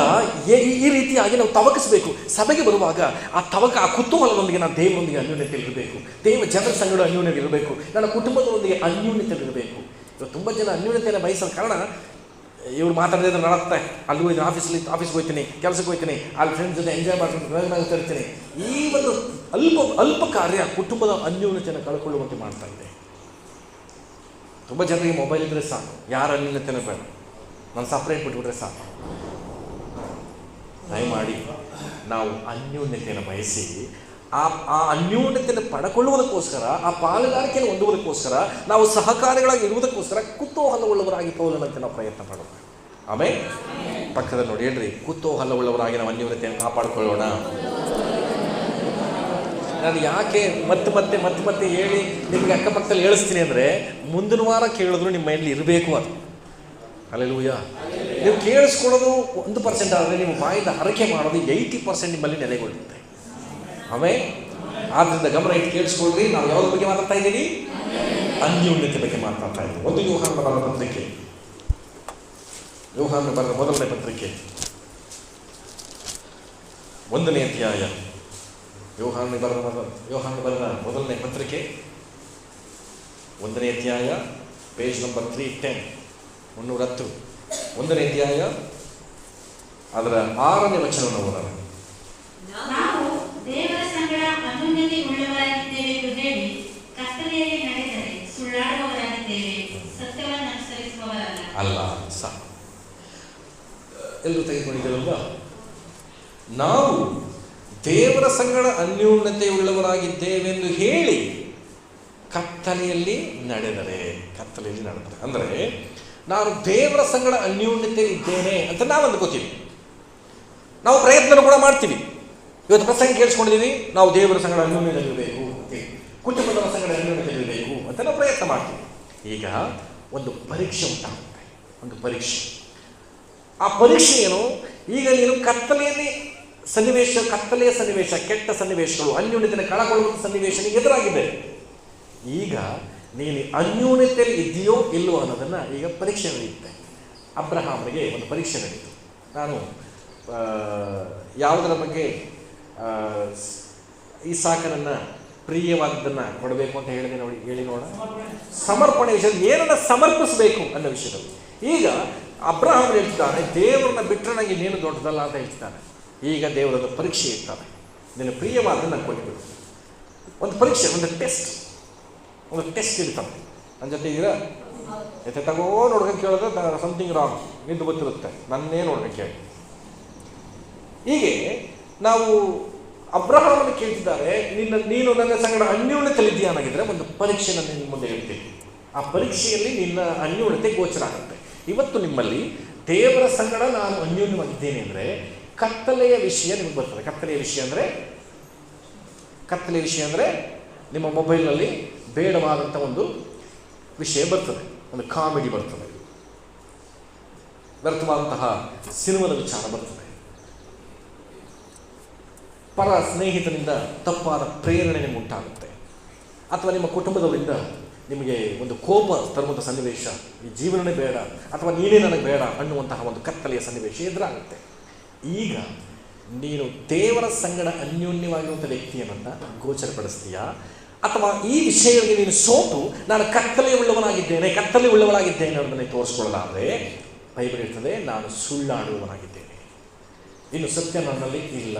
A: ಈ- ರೀತಿಯಾಗಿ ನಾವು ತವಕಿಸಬೇಕು. ಸಭೆಗೆ ಬರುವಾಗ ಆ ತವಕ, ಆ ಕುತೂಹಲದೊಂದಿಗೆ ನಾನು ದೇವರೊಂದಿಗೆ ಇರಬೇಕು. ದೇವ ಜನರ ಸಂಗಡ ಇರಬೇಕು. ನನ್ನ ಕುಟುಂಬದೊಂದಿಗೆ ಅನ್ಯೂನ್ಯತೆ ಇರಬೇಕು. ಇವಾಗ ತುಂಬ ಜನ ಅನ್ಯೂನ್ಯತೆಯನ್ನು ಬಯಸೋ ಕಾರಣ, ಇವ್ರು ಮಾತಾಡಿದ್ರೆ ನಡತ್ತೆ. ಅಲ್ಲಿ ಹೋಯ್ತು ಆಫೀಸಲ್ಲಿ ಆಫೀಸ್ಗೆ ಹೋಗ್ತೀನಿ, ಕೆಲಸಕ್ಕೆ ಹೋಗ್ತೀನಿ, ಅಲ್ಲಿ ಫ್ರೆಂಡ್ಸ್ ಜೊತೆ ಎಂಜಾಯ್ ಮಾಡ್ಕೊಂಡು ಇರ್ತೀನಿ ಈ ಒಂದು ಅಲ್ಪ ಅಲ್ಪ ಕಾರ್ಯ ಕುಟುಂಬದ ಅನ್ಯೂನ್ಯತೆಯನ್ನು ಕಳ್ಕೊಳ್ಳುವಂತೆ ಮಾಡ್ತಾ ಇದೆ. ತುಂಬ ಜನರಿಗೆ ಮೊಬೈಲ್ ಇದ್ದರೆ ಸಾಕು. ಯಾರ ಅನ್ಯೂನ್ಯತೆನೂ ಬೇಡ. ನಾನು ಸಪ್ರೇಟ್ ಬಿಟ್ಬಿಟ್ರೆ ಸಾಕು. ದಯಮಾಡಿ ನಾವು ಅನ್ಯೋನ್ಯತೆಯನ್ನು ಬಯಸಿ, ಆ ಆ ಅನ್ಯೋನ್ಯತೆಯನ್ನು ಪಡ್ಕೊಳ್ಳುವುದಕ್ಕೋಸ್ಕರ, ಆ ಪಾಲುಗಾರಿಕೆಯನ್ನು ಹೊಂದುವುದಕ್ಕೋಸ್ಕರ, ನಾವು ಸಹಕಾರಿಗಳಾಗಿ ಇರುವುದಕ್ಕೋಸ್ಕರ ಕುತೂಹಲವುಳ್ಳವರಾಗಿ ಪೌಲನಂತೆ ನಾವು ಪ್ರಯತ್ನ ಮಾಡೋಣ ಆಮೇಲೆ ಪಕ್ಕದ ನೋಡಿ, ಹೇಳ್ರಿ, ಕುತೂಹಲವುಳ್ಳವರಾಗಿ ನಾವು ಅನ್ಯೋನ್ಯತೆಯನ್ನು ಕಾಪಾಡಿಕೊಳ್ಳೋಣ. ನಾನು ಯಾಕೆ ಮತ್ತೆ ಮತ್ತೆ ಮತ್ತೆ ಮತ್ತೆ ಹೇಳಿ ನಿಮಗೆ ಅಕ್ಕಪಕ್ಕದಲ್ಲಿ ಹೇಳಿಸ್ತೀನಿ ಅಂದರೆ, ಮುಂದಿನ ವಾರ ಕೇಳಿದ್ರು ನಿಮ್ಮ ಮೈಂಡ್ಲಿ ಇರಬೇಕು ಅದು ಅಲ್ಲೆಲೂಯ ನೀವು ಕೇಳಿಸ್ಕೊಳ್ಳೋದು ಒಂದು ಪರ್ಸೆಂಟ್ ಆದರೆ ನಿಮ್ಮ ಬಾಯಿಂದ ಹರಕೆ ಮಾಡೋದು ಏಯ್ಟಿ ಪರ್ಸೆಂಟ್ ನಿಮ್ಮಲ್ಲಿ ನೆಲೆಗೊಳ್ಳುತ್ತೆ ಆಮೇಲೆ ಆದ್ದರಿಂದ ಗಮನ ಇಟ್ಟು ಕೇಳಿಸ್ಕೊಳ್ರಿ, ನಾವು ಯಾವುದ್ರ ಬಗ್ಗೆ ಮಾತಾಡ್ತಾ ಇದ್ದೀವಿ? ಅನ್ಯೋನ್ಯತೆ ಬಗ್ಗೆ ಮಾತಾಡ್ತಾ ಇದ್ದೀವಿ. ಒಂದು ಯೋಹಾನ ಬರದ ಪತ್ರಿಕೆ. ಯೋಹಾನ ಬರದ ಮೊದಲನೇ ಪತ್ರಿಕೆ. ಒಂದನೇ ಅಧ್ಯಾಯ. ಯೋಹಾನ ಬರದ ಯೋಹಾನ ಬರದ ಮೊದಲನೇ ಪತ್ರಿಕೆ. ಒಂದನೇ ಅಧ್ಯಾಯ ಪೇಜ್ ನಂಬರ್ ತ್ರೀ ಟೆನ್ ಮುನ್ನೂರ ಹತ್ತು ಒಂದನೇ ಅಧ್ಯಾಯ ಅದರ ಆರನೇ ವಚನವನ್ನು ಓದೋಣ. ಅಲ್ಲ ಸಾಕು ಎಲ್ಲರೂ ತೆಗೆದುಕೊಂಡಿದ್ದೇವಲ್ವಾ ನಾವು ದೇವರ ಸಂಗಡ ಅನ್ಯೋನ್ಯತೆಯುಳ್ಳವರಾಗಿದ್ದೇವೆಂದು ಹೇಳಿ ಕತ್ತಲೆಯಲ್ಲಿ ನಡೆದರೆ ಕತ್ತಲೆಯಲ್ಲಿ ನಡೆದರೆ. ಅಂದರೆ ನಾನು ದೇವರ ಸಂಗಡ ಅನ್ಯೋನ್ಯತೆಯಲ್ಲಿ ಇದ್ದೇನೆ ಅಂತ ನಾವು ಅಂದ್ಕೋತೀವಿ ನಾವು ಪ್ರಯತ್ನ ಕೂಡ ಮಾಡ್ತೀವಿ. ಇವತ್ತು ಪ್ರಸಂಗ ಕೇಳಿಸ್ಕೊಂಡಿದ್ದೀವಿ ನಾವು ದೇವರ ಸಂಗಡ ಅನ್ಯೋನ್ಯದಲ್ಲಿರಬೇಕು ಕುಟುಂಬದ ಸಂಗಡ ಅನ್ಯೋನ್ಯದಲ್ಲಿರಬೇಕು ಅಂತ ನಾವು ಪ್ರಯತ್ನ ಮಾಡ್ತೀವಿ. ಈಗ ಒಂದು ಪರೀಕ್ಷೆ ಉಂಟಾಗುತ್ತೆ. ಒಂದು ಪರೀಕ್ಷೆ. ಆ ಪರೀಕ್ಷೆ ಏನು? ಈಗ ನೀನು ಕತ್ತಲೆಯಲ್ಲಿ ಸನ್ನಿವೇಶ, ಕತ್ತಲೆಯ ಸನ್ನಿವೇಶ, ಕೆಟ್ಟ ಸನ್ನಿವೇಶಗಳು, ಅನ್ಯೋನ್ಯತೆಯನ್ನು ಕಳಕೊಳ್ಳುವಂಥ ಸನ್ನಿವೇಶ ಎದುರಾಗಿದ್ದೇವೆ. ಎದುರಾಗಿದೆ ಈಗ ನೀನು ಅನ್ಯೂನ್ಯತೆಯಲ್ಲಿ ಇದೆಯೋ ಇಲ್ಲವೋ ಅನ್ನೋದನ್ನು ಈಗ ಪರೀಕ್ಷೆ ನಡೆಯುತ್ತೆ. ಅಬ್ರಹಾಮ್ಗೆ ಒಂದು ಪರೀಕ್ಷೆ ನಡೆಯಿತು. ನಾನು ಯಾವುದರ ಬಗ್ಗೆ ಈ ಸಾಕನನ್ನು ಪ್ರಿಯವಾದದ್ದನ್ನು ಕೊಡಬೇಕು ಅಂತ ಹೇಳಿದೆ ನೋಡಿ, ಹೇಳಿ ನೋಡ ಸಮರ್ಪಣೆ ವಿಷಯದಲ್ಲಿ ಏನನ್ನು ಸಮರ್ಪಿಸಬೇಕು ಅನ್ನೋ ವಿಷಯದಲ್ಲಿ. ಈಗ ಅಬ್ರಹಾಮ್ ಹೇಳ್ತಿದ್ದಾನೆ, ದೇವರನ್ನ ಬಿಟ್ಟರೆ ನನಗೆ ನೀನು ದೊಡ್ಡದಲ್ಲ ಅಂತ ಹೇಳ್ತಿದ್ದಾನೆ. ಈಗ ದೇವರದ ಪರೀಕ್ಷೆ ಇರ್ತಾನೆ ನಿನ್ನ ಪ್ರಿಯವಾದನ್ನು ಕೊಟ್ಟುಬಿಡು ಒಂದು ಪರೀಕ್ಷೆ, ಒಂದು ಟೆಸ್ಟ್ ಒಂದು ಟೆಸ್ಟ್ ಇರ್ತಾನೆ ನನ್ನ ಜೊತೆ ಇದ್ದೀರಾ ತಗೋ ನೋಡ್ಕೊಂಡು ಕೇಳಿದ್ರೆ ಸಮಥಿಂಗ್ ರಾಂಗ್ ನಿದ್ದು ಗೊತ್ತಿರುತ್ತೆ. ನನ್ನೇ ನೋಡ್ಬೇಕು ಕೇಳಿ. ಹೀಗೆ ನಾವು ಅಬ್ರಹಾಮನ ಕೇಳ್ತಿದ್ದಾರೆ, ನಿನ್ನ, ನೀನು ನನ್ನ ಸಂಗಡ ಅನ್ಯೂನ್ಯತೆಲಿದ್ದೀಯಾನಾಗಿದ್ದರೆ ಒಂದು ಪರೀಕ್ಷೆ ನಾನು ನಿನ್ನ ಮುಂದೆ ಹೇಳ್ತೀನಿ ಆ ಪರೀಕ್ಷೆಯಲ್ಲಿ ನಿನ್ನ ಅನ್ಯೂನ್ಯತೆ ಗೋಚರ ಆಗುತ್ತೆ. ಇವತ್ತು ನಿಮ್ಮಲ್ಲಿ ದೇವರ ಸಂಗಡ ನಾನು ಅನ್ಯೂನ್ಯವಾಗಿದ್ದೇನೆ ಅಂದರೆ ಕತ್ತಲೆಯ ವಿಷಯ ನಿಮಗೆ ಬರ್ತದೆ. ಕತ್ತಲೆಯ ವಿಷಯ ಅಂದರೆ, ಕತ್ತಲೆಯ ವಿಷಯ ಅಂದರೆ ನಿಮ್ಮ ಮೊಬೈಲ್ನಲ್ಲಿ ಬೇಡವಾದಂಥ ಒಂದು ವಿಷಯ ಬರ್ತದೆ, ಒಂದು ಕಾಮಿಡಿ ಬರ್ತದೆ. ವ್ಯರ್ಥವಾದಂತಹ ಸಿನಿಮಾದ ವಿಚಾರ ಬರ್ತದೆ. ಪರ ಸ್ನೇಹಿತನಿಂದ ತಪ್ಪಾದ ಪ್ರೇರಣೆ ನಿಮ್ಗೆ ಉಂಟಾಗುತ್ತೆ. ಅಥವಾ ನಿಮ್ಮ ಕುಟುಂಬದವರಿಂದ ನಿಮಗೆ ಒಂದು ಕೋಪ ತರುವಂಥ ಸನ್ನಿವೇಶ, ಈ ಜೀವನನೇ ಬೇಡ, ಅಥವಾ ನೀನೇ ನನಗೆ ಬೇಡ ಅನ್ನುವಂತಹ ಒಂದು ಕತ್ತಲೆಯ ಸನ್ನಿವೇಶ ಎದುರಾಗುತ್ತೆ. ಈಗ ನೀನು ದೇವರ ಸಂಗಡ ಅನ್ಯೋನ್ಯವಾಗಿರುವಂಥ ವ್ಯಕ್ತಿಯನ್ನು ಗೋಚರಪಡಿಸ್ತೀಯಾ? ಅಥವಾ ಈ ವಿಷಯಗಳಿಗೆ ನೀನು ಸೋತು, ನಾನು ಕತ್ತಲೆ ಉಳ್ಳವನಾಗಿದ್ದೇನೆ ಕತ್ತಲೆ ಉಳ್ಳವನಾಗಿದ್ದೇನೆ ಅನ್ನೋದನ್ನೇ ತೋರಿಸ್ಕೊಳ್ಳಲಾದರೆ ಬೈಬಲ್ ಇರ್ತದೆ ನಾನು ಸುಳ್ಳಾಡುವವನಾಗಿದ್ದೇನೆ. ಇನ್ನು ಸತ್ಯ ನನ್ನಲ್ಲಿ ಇಲ್ಲ.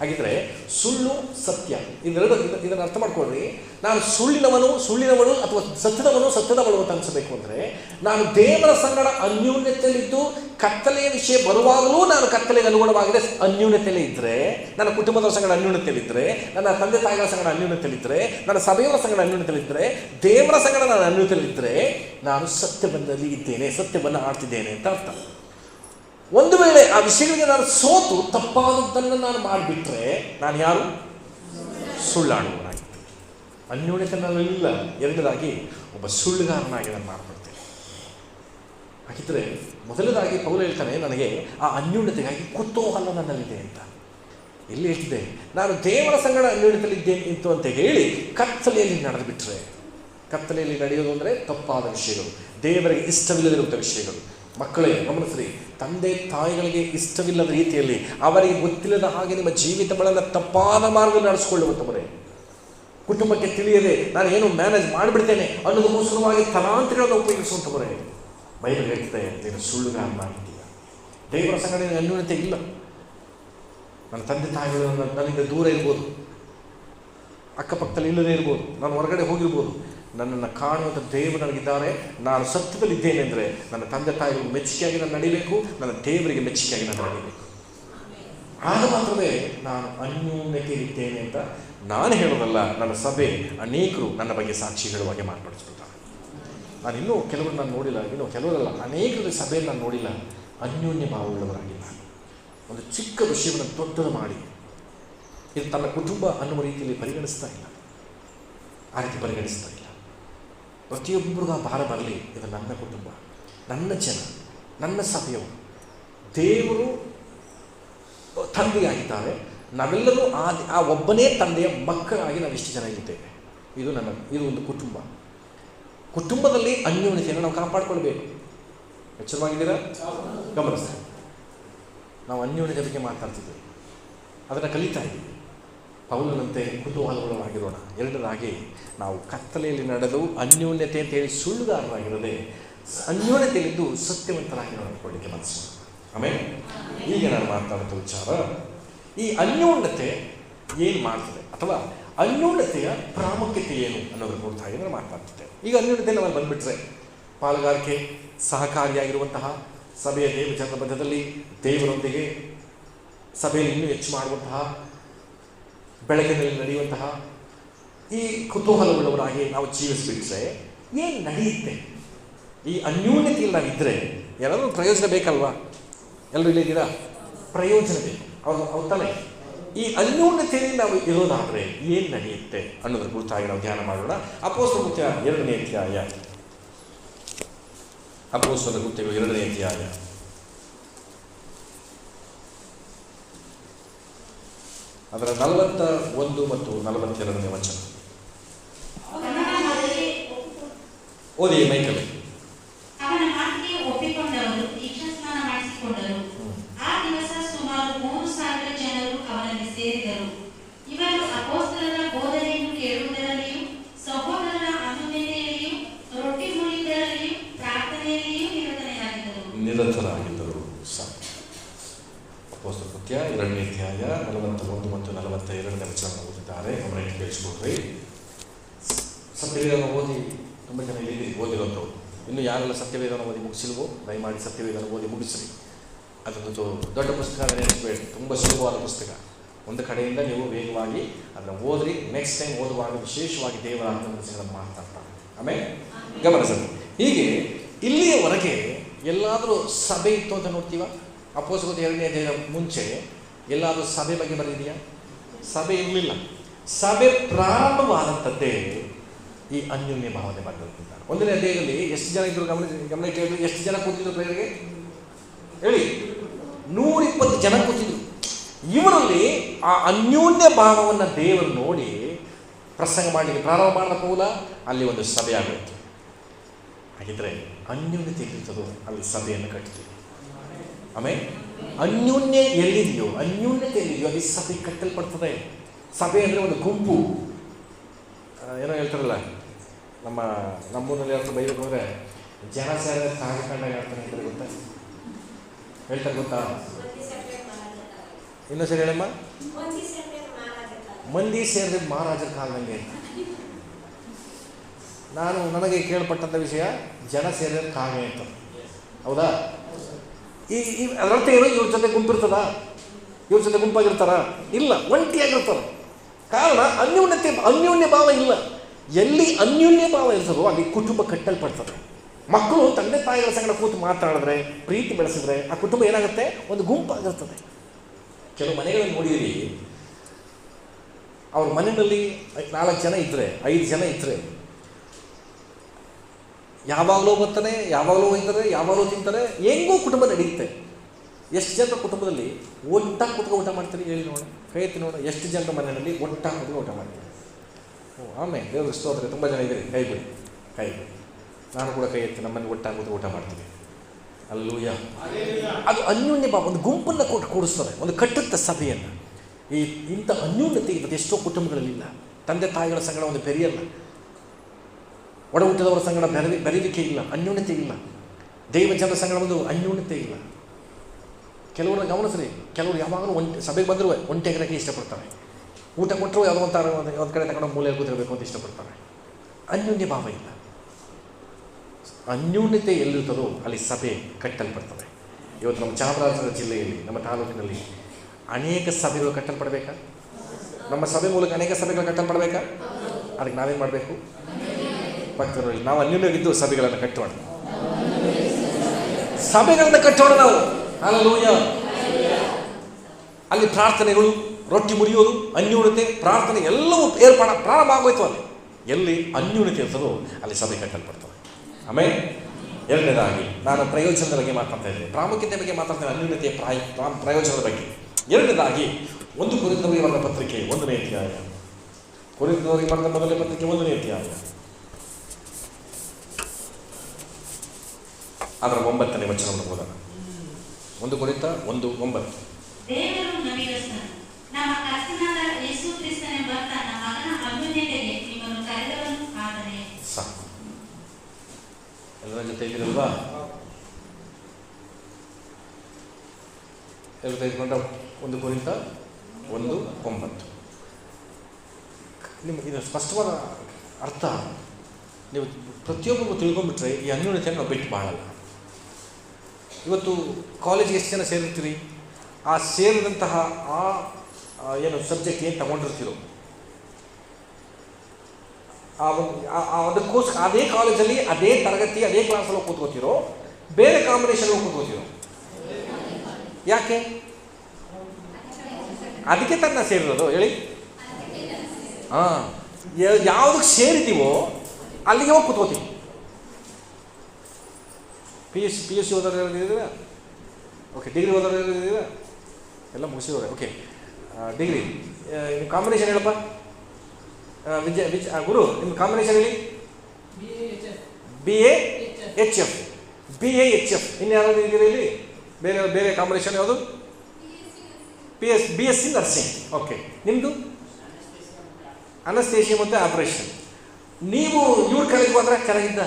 A: ಹಾಗಿದ್ರೆ ಸುಳ್ಳು ಸತ್ಯ. ಇದೆರಡು ಇದ- ಇದನ್ನು ಅರ್ಥ ಮಾಡ್ಕೊಳ್ರಿ. ನಾನು ಸುಳ್ಳಿನವನು ಸುಳ್ಳಿನವನು ಅಥವಾ ಸತ್ಯದವನು, ಸತ್ಯದವಳು ಅಂತ ಅನಿಸಬೇಕು ಅಂದರೆ, ನಾನು ದೇವರ ಸಂಗಡ ಅನ್ಯೂನ್ಯತೆಯಲ್ಲಿದ್ದು, ಕತ್ತಲೆಯ ವಿಷಯ ಬರುವಾಗಲೂ ನಾನು ಕತ್ತಲೆಗೆ ಅನುಗುಣವಾಗಿದೆ. ಅನ್ಯೂನ್ಯತೆಯಲ್ಲಿ ಇದ್ದರೆ ನನ್ನ ಕುಟುಂಬದವರ ಸಂಗಡ ಅನ್ಯೂನ್ಯತೆಯಲ್ಲಿದ್ದರೆ ನನ್ನ ತಂದೆ ತಾಯಿಗಳ ಸಂಗಡ ಅನ್ಯೂನ್ಯತೆಯಲ್ಲಿದ್ದರೆ ನನ್ನ ಸಭೆಯವರ ಸಂಗಡ ಅನ್ಯೂನ್ಯತೆಯಲ್ಲಿದ್ದರೆ ದೇವರ ಸಂಗಡ ನಾನು ಅನ್ಯೂನ್ಯತೆಯಲ್ಲಿದ್ದರೆ ನಾನು ಸತ್ಯಬಂಧದಲ್ಲಿ ಇದ್ದೇನೆ, ಸತ್ಯವನ್ನು ಆಡ್ತಿದ್ದೇನೆ ಅಂತ ಅರ್ಥ. ಒಂದು ವೇಳೆ ಆ ವಿಷಯಗಳಿಗೆ ನಾನು ಸೋತು, ತಪ್ಪಾದದ್ದನ್ನು ನಾನು ಮಾಡಿಬಿಟ್ರೆ, ನಾನು ಯಾರು? ಸುಳ್ಳಾಡುವನಾಗಿದ್ದೇನೆ ಅನ್ಯೋನ್ಯತೆ ನನ್ನಲ್ಲಿಲ್ಲ ಎರಡನೇದಾಗಿ ಒಬ್ಬ ಸುಳ್ಳುಗಾರನಾಗಿ ನಾನು ಮಾರ್ಪಡ್ತೇನೆ. ಹಾಗಿದ್ರೆ ಮೊದಲನೇದಾಗಿ ಪೌಲ ಹೇಳ್ತಾನೆ, ನನಗೆ ಆ ಅನ್ಯೂನ್ಯತೆಗಾಗಿ ಕುತೂಹಲ ನನ್ನಲ್ಲಿದೆ ಅಂತ. ಎಲ್ಲಿ ಹೇಳ್ತಿದೆ? ನಾನು ದೇವರ ಸಂಗಡ ಅನ್ಯೂನ್ಯತೆಯಲ್ಲಿದ್ದೇನೆ ಇಂತು ಅಂತ ಹೇಳಿ ಕತ್ತಲೆಯಲ್ಲಿ ನಡೆದು ಬಿಟ್ಟರೆ ಕತ್ತಲೆಯಲ್ಲಿ ನಡೆಯೋದು ಅಂದರೆ ತಪ್ಪಾದ ವಿಷಯಗಳು, ದೇವರಿಗೆ ಇಷ್ಟವಿಲ್ಲದಿರುವಂಥ ವಿಷಯಗಳು. ಮಕ್ಕಳೇ, ಗಮನಿಸ್ರಿ, ತಂದೆ ತಾಯಿಗಳಿಗೆ ಇಷ್ಟವಿಲ್ಲದ ರೀತಿಯಲ್ಲಿ ಅವರಿಗೆ ಗೊತ್ತಿಲ್ಲದ ಹಾಗೆ ನಿಮ್ಮ ಜೀವಿತಗಳನ್ನು ತಪ್ಪಾದ ಮಾರ್ಗದಲ್ಲಿ ನಡೆಸಿಕೊಳ್ಳುವಂಥವರೇ ಕುಟುಂಬಕ್ಕೆ ತಿಳಿಯದೆ ನಾನು ಏನು ಮ್ಯಾನೇಜ್ ಮಾಡಿಬಿಡ್ತೇನೆ ಅನ್ನೋದಕ್ಕೋಸ್ಕರವಾಗಿ ತಲಾಂತರಗಳನ್ನು ಉಪಯೋಗಿಸುವಂಥವರೇ ಬೈಬಲ್ ಹೇಳ್ತದೆ, ನೀನು ಸುಳ್ಳುಗಾರನಾಗಿದ್ದೀಯ ದೇವರ ಸಂಗಡ ಅನ್ಯೂನತೆ ಇಲ್ಲ. ನನ್ನ ತಂದೆ ತಾಯಿಗಳು ನನ್ನ ನನ್ನಿಂದ ದೂರ ಇರ್ಬೋದು. ಅಕ್ಕಪಕ್ಕದಲ್ಲಿ ಇಲ್ಲದೇ ಇರ್ಬೋದು. ನಾನು ಹೊರಗಡೆ ಹೋಗಿರ್ಬೋದು. ನನ್ನನ್ನು ಕಾಣುವಂಥ ದೇವರು ನನಗಿದ್ದಾರೆ. ನಾನು ಸತ್ಯದಲ್ಲಿದ್ದೇನೆ ಅಂದರೆ ನನ್ನ ತಂದೆ ತಾಯಿಗಳು ಮೆಚ್ಚುಗೆಯಾಗಿ ನಾನು ನಡಿಬೇಕು. ನನ್ನ ದೇವರಿಗೆ ಮೆಚ್ಚುಗೆಯಾಗಿ ನಾನು ನಡಿಬೇಕು. ಆಗ ಮಾತ್ರವೇ ನಾನು ಅನ್ಯೂನ್ಯತೆಯಲ್ಲಿದ್ದೇನೆ ಅಂತ ನಾನು ಹೇಳೋದಲ್ಲ, ನನ್ನ ಸಭೆ ಅನೇಕರು ನನ್ನ ಬಗ್ಗೆ ಸಾಕ್ಷಿ ಹೇಳುವಾಗೆ ಮಾರ್ಪಡಿಸ್ಬಿಡ್ತಾರೆ ನಾನು ಇನ್ನೂ ಕೆಲವರು ನಾನು ನೋಡಿಲ್ಲ, ಇನ್ನೂ ಕೆಲವರಲ್ಲ ಅನೇಕರ ಸಭೆಯನ್ನು ನಾನು ನೋಡಿಲ್ಲ. ಅನ್ಯೋನ್ಯ ಭಾವವುಳ್ಳವರಾಗಿಲ್ಲ. ಒಂದು ಚಿಕ್ಕ ವಿಷಯವನ್ನು ದೊಡ್ಡದು ಮಾಡಿ. ಇದು ತನ್ನ ಕುಟುಂಬ ಅನ್ನುವ ರೀತಿಯಲ್ಲಿ ಪರಿಗಣಿಸ್ತಾ ಇಲ್ಲ. ಆ ರೀತಿ ಪರಿಗಣಿಸ್ತಾ ಇಲ್ಲ. ಪ್ರತಿಯೊಬ್ಬರಿಗೂ ಆ ಭಾರ ಬರಲಿ, ಇದು ನನ್ನ ಕುಟುಂಬ, ನನ್ನ ಜನ, ನನ್ನ ಸಭೆಯವರು. ದೇವರು ತಂದೆಯಾಗಿದ್ದಾರೆ. ನಾವೆಲ್ಲರೂ ಆ ಒಬ್ಬನೇ ತಂದೆಯ ಮಕ್ಕಳಾಗಿ ನಾವು ಇಷ್ಟು ಜನ ಇದ್ದೇವೆ ಇದು ನನ್ನ, ಇದು ಒಂದು ಕುಟುಂಬ. ಕುಟುಂಬದಲ್ಲಿ ಅನ್ಯೋನ್ಯತೆಯನ್ನು ನಾವು ಕಾಪಾಡಿಕೊಳ್ಬೇಕು. ಎಚ್ಚರವಾಗಿದ್ದೀರಾ? ಗಮನಿಸ್ತಾ ನಾವು ಅನ್ಯೋನ್ಯತೆ ಬಗ್ಗೆ ಮಾತಾಡ್ತಿದ್ದೇವೆ. ಅದನ್ನು ಕಲಿತಾ ಇದ್ದೀವಿ. ಪೌಲನಂತೆ ಕುತೂಹಲಗಳಾಗಿರೋಣ ಎರಡರಾಗಿ ನಾವು ಕತ್ತಲೆಯಲ್ಲಿ ನಡೆದು ಅನ್ಯೋನ್ಯತೆ ಅಂತ ಹೇಳಿ ಸುಳ್ಳುಗಾರರಾಗಿರದೆ, ಅನ್ಯೋನ್ಯತೆಯಲ್ಲಿದ್ದು ಸತ್ಯವಂತರಾಗಿ ನೋಡಿಕೊಳ್ಳಿಕ್ಕೆ ಮನಸ್ಸು. ಆಮೇಲೆ ಈಗ ನಾನು ಮಾತಾಡಿದ ವಿಚಾರ, ಈ ಅನ್ಯೋನ್ಯತೆ ಏನು ಮಾಡ್ತದೆ ಅಥವಾ ಅನ್ಯೋನ್ಯತೆಯ ಪ್ರಾಮುಖ್ಯತೆ ಏನು ಅನ್ನೋದ್ರ ಕುರಿತಾಗಿ ನಾನು ಮಾತಾಡ್ತಿದ್ದೆ ಈಗ ಅನ್ಯೋನ್ಯತೆ ನಾವು ಬಂದುಬಿಟ್ರೆ ಪಾಲುಗಾರಿಕೆ, ಸಹಕಾರಿಯಾಗಿರುವಂತಹ ಸಭೆಯ ದೇವಜನ ಬದ್ಧದಲ್ಲಿ ದೇವರೊಂದಿಗೆ ಸಭೆಯಲ್ಲಿ ಇನ್ನೂ ಹೆಚ್ಚು ಮಾಡುವಂತಹ, ಬೆಳಕಿನಲ್ಲಿ ನಡೆಯುವಂತಹ ಈ ಕುತೂಹಲವುಳ್ಳವರಾಗಿ ನಾವು ಜೀವಿಸಿಬಿಟ್ರೆ ಏನು ನಡೆಯುತ್ತೆ? ಈ ಅನ್ಯೂನ್ಯತೆಯಲ್ಲಿ ನಾವಿದ್ದರೆ ಎಲ್ಲರೂ ಪ್ರಯೋಜನ ಬೇಕಲ್ವಾ? ಎಲ್ಲರೂ ಇಲ್ಲಿದ್ದೀರಾ ಪ್ರಯೋಜನ ಬೇಕು. ಅವ್ರು ಅವ್ರ ತಲೆ ಈ ಅನ್ಯೂನ್ಯತೆಯಲ್ಲಿ ನಾವು ಇರೋದಾದರೆ ಏನು ನಡೆಯುತ್ತೆ ಅನ್ನೋದ್ರ ಕುರಿತಾಗಿ ನಾವು ಧ್ಯಾನ ಮಾಡೋಣ. ಅಪೋಸ್ತ ಕೃತ್ಯ ಎರಡನೇ ಅಧ್ಯಾಯ. ಅಪೋಸ್ತದ ಕೃತ್ಯಗಳು ಎರಡನೇ ಅಧ್ಯಾಯ. ಅದರ ನಲವತ್ತ ಒಂದು ಮತ್ತು ನಲವತ್ತೆರಡನೇ ವಚನ. ಓದಿ ಮೈಕಲ್ಲಿ
B: ಅವನ ಮಾತಿಗೆ ಒಪ್ಪಿಕೊಂಡವರು ದೀಕ್ಷಾಸ್ನಾನ ಮಾಡಿಸಿಕೊಂಡರು ಆ ದಿವಸ ಸುಮಾರು ಮೂರು ಸಾವಿರ ಜನರು ಅವನಲ್ಲಿ ಸೇರಿದರು ಇವರು ಅಪೋಸ್ತಲರ ಬೋಧನೆಯನ್ನು ಕೇಳುವುದರಲ್ಲಿಯೂ ಸಹೋದರರ ಅನುಮತಿಯಲ್ಲಿಯೂ ರೊಟ್ಟಿ ಮುರಿಯುವುದರಲ್ಲಿಯೂ ಪ್ರಾರ್ಥನೆಯಲ್ಲಿಯೂ ನಿರತರಾಗಿದ್ದರು
A: ನಿರತರಾಗಿದ್ದರು ಸಾಕು ಅಪೋಸ್ತಲ ಕೃತ್ಯ ಎರಡನೇ ಅಧ್ಯಾಯ ನಲವತ್ತ ಒಂದು ಮತ್ತು ನಲವತ್ತ ಎರಡನೇ ವಚನ ಓದಿದ್ದಾರೆ ಗಮನಕ್ಕೆ ಕೇಳಿಸ್ಕೊಡ್ರಿ ಸತ್ಯವೇದನ ಓದಿ ತುಂಬ ಜನ ಇಲ್ಲಿ ಓದಿರೋಂಥವ್ರು ಇನ್ನು ಯಾರೆಲ್ಲ ಸತ್ಯವೇದನ ಓದಿ ಮುಗಿಸಿಲ್ವೋ ದಯಮಾಡಿ ಸತ್ಯವೇದನ ಓದಿ ಮುಗಿಸ್ರಿ ಅದೊಂದು ದೊ- ದೊಡ್ಡ ಪುಸ್ತಕ ನೆನೆಸ್ಬೇಡಿ ತುಂಬ ಸುಲಭವಾದ ಪುಸ್ತಕ. ಒಂದು ಕಡೆಯಿಂದ ನೀವು ವೇಗವಾಗಿ ಅದನ್ನು ಓದ್ರಿ ನೆಕ್ಸ್ಟ್ ಟೈಮ್ ಓದುವಾಗ ವಿಶೇಷವಾಗಿ ದೇವರ ಮಾಡ್ತಾ ಮಾತಾಡ್ತಾರೆ ಆಮೇಲೆ ಗಮನಿಸಲಿ ಹೀಗೆ ಇಲ್ಲಿಯವರೆಗೆ ಎಲ್ಲಾದರೂ ಸಭೆ ಇತ್ತು ಅಂತ ನೋಡ್ತೀವ? ಅಪೋಸ್ಕೋತ ಎರಡನೇ ದಿನ ಮುಂಚೆ ಎಲ್ಲಾದರೂ ಸಭೆ ಬಗ್ಗೆ ಬರೆದಿದೆಯಾ ಸಭೆ ಇರಲಿಲ್ಲ. ಸಭೆ ಪ್ರಾರಂಭವಾದಂಥದ್ದೇ ಈ ಅನ್ಯೋನ್ಯ ಭಾವನೆ ಬಂದಿರ್ತಾರೆ ಒಂದನೇ ದೇಹದಲ್ಲಿ ಎಷ್ಟು ಜನ ಇದ್ರು ಗಮನ ಗಮನ ಕೇಳಿದ್ರು ಎಷ್ಟು ಜನ ಕೂತಿದ್ರು ಪ್ರೇಯರ್ಗೆ ಹೇಳಿ. ನೂರಿಪ್ಪತ್ತು ಜನ ಕೂತಿದ್ರು. ಇವರಲ್ಲಿ ಆ ಅನ್ಯೋನ್ಯ ಭಾವವನ್ನು ದೇವರು ನೋಡಿ ಪ್ರಸಂಗ ಮಾಡಲಿಕ್ಕೆ ಪ್ರಾರಂಭ ಪೌಲ ಅಲ್ಲಿ ಒಂದು ಸಭೆ ಆಗುತ್ತೆ ಹಾಗಿದ್ರೆ ಅನ್ಯೋನ್ಯತೆ ಎಲ್ಲಿರ್ತದೋ ಅಲ್ಲಿ ಸಭೆಯನ್ನು ಕಟ್ಟಿದೆ ಆಮೇಲೆ ಅನ್ಯೋನ್ಯ ಎಲ್ಲಿದೆಯೋ ಅನ್ಯೋನ್ಯತೆ ಎಲ್ಲಿದೆಯೋ ಅಲ್ಲಿ ಸಭೆ ಕಟ್ಟಲ್ಪಡ್ತದೆ. ಸಭೆ ಅಂದರೆ ಒಂದು ಗುಂಪು. ಏನೋ ಹೇಳ್ತಾರಲ್ಲ, ನಮ್ಮ ನಮ್ಮೂರಲ್ಲಿ ಯಾರು ಬೈಬೇಕು ಅಂದರೆ ಜನ ಸಾರ ಹೇಳ್ತಾರೆ ಅಂತ ಗೊತ್ತಾ? ಹೇಳ್ತಾರೆ ಗೊತ್ತಾ? ಇನ್ನೂ ಸರಿ ಹೇಳಮ್ಮ. ಮಂದಿ ಸೇರಿದ ಮಹಾರಾಜರ ಅಂತ. ನಾನು ನನಗೆ ಕೇಳ್ಪಟ್ಟಂಥ ವಿಷಯ ಜನ ಸೇರಿದ ಕಾಗೆ ಅಂತ. ಹೌದಾ? ಈ ಈ ಅದರರ್ಥ ಏನು ಇವ್ರ ಜೊತೆ ಗುಂಪಿರ್ತದ? ಇವ್ರ ಜೊತೆ ಗುಂಪಾಗಿರ್ತಾರ? ಇಲ್ಲ ಒಂಟಿಯಾಗಿರ್ತಾರೆ. ಕಾರಣ ಅನ್ಯೋನ್ಯತೆ ಅನ್ಯೋನ್ಯ ಭಾವ ಇಲ್ಲ. ಎಲ್ಲಿ ಅನ್ಯೋನ್ಯ ಭಾವ ಇರ್ತದೋ ಅಲ್ಲಿ ಕುಟುಂಬ ಕಟ್ಟಲ್ಪಡ್ತದೆ. ಮಕ್ಕಳು ತಂದೆ ತಾಯಿಗಳ ಸಂಗಡ ಕೂತು ಮಾತಾಡಿದ್ರೆ, ಪ್ರೀತಿ ಬೆಳೆಸಿದ್ರೆ, ಆ ಕುಟುಂಬ ಏನಾಗುತ್ತೆ? ಒಂದು ಗುಂಪಾಗಿರ್ತದೆ. ಕೆಲವು ಮನೆಗಳನ್ನು ನೋಡಿದಿರಿ. ಅವ್ರ ಮನೆಯಲ್ಲಿ ನಾಲ್ಕು ಜನ ಇದ್ದರೆ ಐದು ಜನ ಇದ್ದರೆ ಯಾವಾಗಲೂ ಬರ್ತಾನೆ ಯಾವಾಗಲೂ ಒಯ್ತಾರೆ ಯಾವಾಗಲೂ ತಿಂತಾರೆ, ಹೆಂಗೂ ಕುಟುಂಬ ನಡೆಯುತ್ತೆ ಎಷ್ಟು ಜನರ ಕುಟುಂಬದಲ್ಲಿ ಒಟ್ಟಾಗಿ ಕುತ್ಕೊಂಡು ಊಟ ಮಾಡ್ತೀರಿ ಹೇಳಿ ನೋಡಿ. ಕೈ ಎತ್ತಿ ನೋಡ, ಎಷ್ಟು ಜನರ ಮನೆಯಲ್ಲಿ ಒಟ್ಟಾಗಿ ಕುತ್ಕೊಂಡು ಊಟ ಮಾಡ್ತೀರಿ? ಓ, ಆಮೇಲೆ ದೇವ್ರ ಸ್ತೋತ್ರ ತುಂಬ ಜನ ಇದ್ದೀರಿ. ಕೈ ಬಿಡಿ ಕೈ ಬಿಡಿ. ನಾನು ಕೂಡ ಕೈ ಎತ್ತಿ ನಮ್ಮನ್ನು ಒಟ್ಟಾಗಿ ಊಟ ಮಾಡ್ತೀವಿ ಅಲ್ಲೂಯ ಅದು ಅನ್ಯೋನ್ಯ ಭಾವ, ಒಂದು ಗುಂಪನ್ನು ಕೊಟ್ಟು ಕೂಡಿಸ್ತದೆ, ಒಂದು ಕಟ್ಟುತ್ತ ಸಭೆಯನ್ನು. ಈ ಇಂಥ ಅನ್ಯೋನ್ಯತೆ ಇರ್ತದೆ ಎಷ್ಟೋ ಕುಟುಂಬಗಳಲ್ಲಿಲ್ಲ. ತಂದೆ ತಾಯಿಗಳ ಸಂಗಡ ಒಂದು ಬೆರೆಯಲ್ಲ. ಒಡ ಹುಟ್ಟಿದವರ ಸಂಗಡ ಬೆರೆ ಬೆರೆಯಲಿಕ್ಕೆ ಇಲ್ಲ, ಅನ್ಯೋನ್ಯತೆ ಇಲ್ಲ. ದೈವ ಜನರ ಸಂಗಡ ಒಂದು ಅನ್ಯೋನ್ಯತೆ ಇಲ್ಲ. ಕೆಲವರು ಗಮನಿಸ್ರಿ, ಕೆಲವರು ಯಾವಾಗಲೂ ಒಂಟೆ, ಸಭೆಗೆ ಬಂದರೂ ಒಂಟೆಗರಕ್ಕೆ ಇಷ್ಟಪಡ್ತಾರೆ. ಊಟ ಕೊಟ್ಟರು ಯಾವುದೋ ಒಂಥರ ಒಂದು ಕಡೆ ತಗೊಂಡು ಮೂಲೆಯಲ್ಲಿ ಕೂತಿರಬೇಕು ಅಂತ ಇಷ್ಟಪಡ್ತಾರೆ. ಅನ್ಯೋನ್ಯ ಭಾವ ಇಲ್ಲ. ಅನ್ಯೋನ್ಯತೆ ಎಲ್ಲಿರ್ತದೋ ಅಲ್ಲಿ ಸಭೆ ಕಟ್ಟಲ್ಪಡ್ತದೆ ಇವತ್ತು ನಮ್ಮ ಚಾಮರಾಜನಗರ ಜಿಲ್ಲೆಯಲ್ಲಿ, ನಮ್ಮ ತಾಲೂಕಿನಲ್ಲಿ ಅನೇಕ ಸಭೆಗಳು ಕಟ್ಟಲ್ಪಡಬೇಕಾ? ನಮ್ಮ ಸಭೆ ಮೂಲಕ ಅನೇಕ ಸಭೆಗಳು ಕಟ್ಟಲ್ಪಡಬೇಕಾ? ಅದಕ್ಕೆ ನಾವೇನು ಮಾಡಬೇಕು? ಭಕ್ತರಲ್ಲಿ ನಾವು ಅನ್ಯೂನ್ಯವಾಗಿದ್ದು ಸಭೆಗಳನ್ನು ಕಟ್ಟೋಣ ಸಭೆಗಳನ್ನು ಕಟ್ಟೋಣ ನಾವು. ಅಲ್ಲೂಯ ಅಲ್ಲಿ ಪ್ರಾರ್ಥನೆಗಳು, ರೊಟ್ಟಿ ಮುರಿಯೋದು ಅನ್ಯೂನತೆ ಪ್ರಾರ್ಥನೆ ಎಲ್ಲವೂ ಏರ್ಪಾಡ ಪ್ರಾರಂಭ ಆಗೋಯ್ತು ಅಲ್ಲಿ. ಎಲ್ಲಿ ಅನ್ಯೂನತೆ ಇರ್ತದೋ ಅಲ್ಲಿ ಸಭೆ ಕಟ್ಟಲ್ಪಡ್ತದೆ ಆಮೇಲೆ ಎರಡನೇದಾಗಿ ನಾನು ಪ್ರಯೋಜನದ ಬಗ್ಗೆ ಮಾತಾಡ್ತಾ ಇದ್ದೇನೆ. ಪ್ರಾಮುಖ್ಯತೆ ಬಗ್ಗೆ ಮಾತಾಡ್ತೇನೆ ಅನ್ಯೂನತೆಯ ಪ್ರಾಯ ಪ್ರಾ- ಪ್ರಯೋಜನದ ಬಗ್ಗೆ. ಎರಡನೇದಾಗಿ ಒಂದು ಕುರಿತವರಿಗೆ ಬರೆದ ಪತ್ರಿಕೆ ಒಂದನೇ ಅಧ್ಯಾಯ. ಕುರಿತವರಿಗೆ ಬರೆದ ಮೊದಲನೇ ಪತ್ರಿಕೆ ಒಂದನೇ ಅಧ್ಯಾಯ. ಅದರ ಒಂಬತ್ತನೇ ವಚನವನ್ನು ಓದೋಣ. ಒಂದು ಕುರಿತ, ಒಂದು ಒಂಬತ್ತು.
B: ನಮ್ಮ ಕರ್ತನಾದ ಯೇಸು ತನ್ನ ಮಗನ ಅನ್ಯೋನ್ಯತೆಗೆ ನಿಮ್ಮನ್ನು ಕರೆದವನು ಆದನೆ
A: ಸಾಕು ಎಲ್ಲರ ಜೊತೆ ಇದ್ದೀರಲ್ವಾ ಎರಡು ತೆಗೆದುಕೊಂಡ? ಒಂದು ಕುರಿತ, ಒಂದು ಒಂಬತ್ತು. ನಿಮ್ಗೆ ಇದು ಸ್ಪಷ್ಟವಾದ ಅರ್ಥ? ನೀವು ಪ್ರತಿಯೊಬ್ಬರಿಗೂ ತಿಳ್ಕೊಂಡ್ಬಿಟ್ರೆ ಈ ಅನ್ಯೂನತೆ ನಾವು ಬಿಟ್ಟು ಬಾಳಲ್ಲ ಇವತ್ತು ಕಾಲೇಜಿಗೆ ಎಷ್ಟು ಜನ ಸೇರಿರ್ತೀರಿ? ಆ ಸೇರಿದಂತಹ ಆ ಏನು ಸಬ್ಜೆಕ್ಟ್ ಏನು ತಗೊಂಡಿರ್ತೀರೋ? ಆ ಒಂದು ಅದಕ್ಕೋಸ್ಕರ ಅದೇ ಕಾಲೇಜಲ್ಲಿ ಅದೇ ತರಗತಿ, ಅದೇ ಕ್ಲಾಸಲ್ಲಿ ಕೂತ್ಕೋತಿರೋ, ಬೇರೆ ಕಾಂಬಿನೇಷನ್ ಕೂತ್ಕೋತಿರೋ? ಯಾಕೆ? ಅದಕ್ಕೆ ತನ್ನ ಸೇರಿರೋದು, ಹೇಳಿ. ಹಾಂ. ಯಾವುದಕ್ಕೆ ಸೇರಿದ್ದೀವೋ, ಅಲ್ಲಿಗೆ ಹೋಗಿ ಕೂತ್ಕೋತೀವಿ. P S P S C ಓದೋರು ಓಕೆ ಡಿಗ್ರಿ ಓದೋರು ಎಲ್ಲ ಮುಗಿಸಿದವ್ರೆ ಓಕೆ ಡಿಗ್ರಿ ಕಾಂಬಿನೇಷನ್ ಹೇಳಪ್ಪ. ವಿಜಯ ವಿಜ್ ಆ, ಗುರು ನಿಮ್ಮ ಕಾಂಬಿನೇಷನ್ ಹೇಳಿ. B A H F B A H F ಇನ್ನು ಯಾರಾದ್ರು ಇಲ್ಲಿ? ಬೇರೆ ಬೇರೆ ಕಾಂಬಿನೇಷನ್ ಯಾವುದು? P S B S C nursing okay ನಿಮ್ಮದು ಅನಸ್ತೇಷಿ ಮತ್ತು ಆಪರೇಷನ್ ನೀವು ಇವ್ರ ಕಾಲೇಜ್ ಹೋದ್ರೆ ಚೆನ್ನಾಗಿದ್ದ?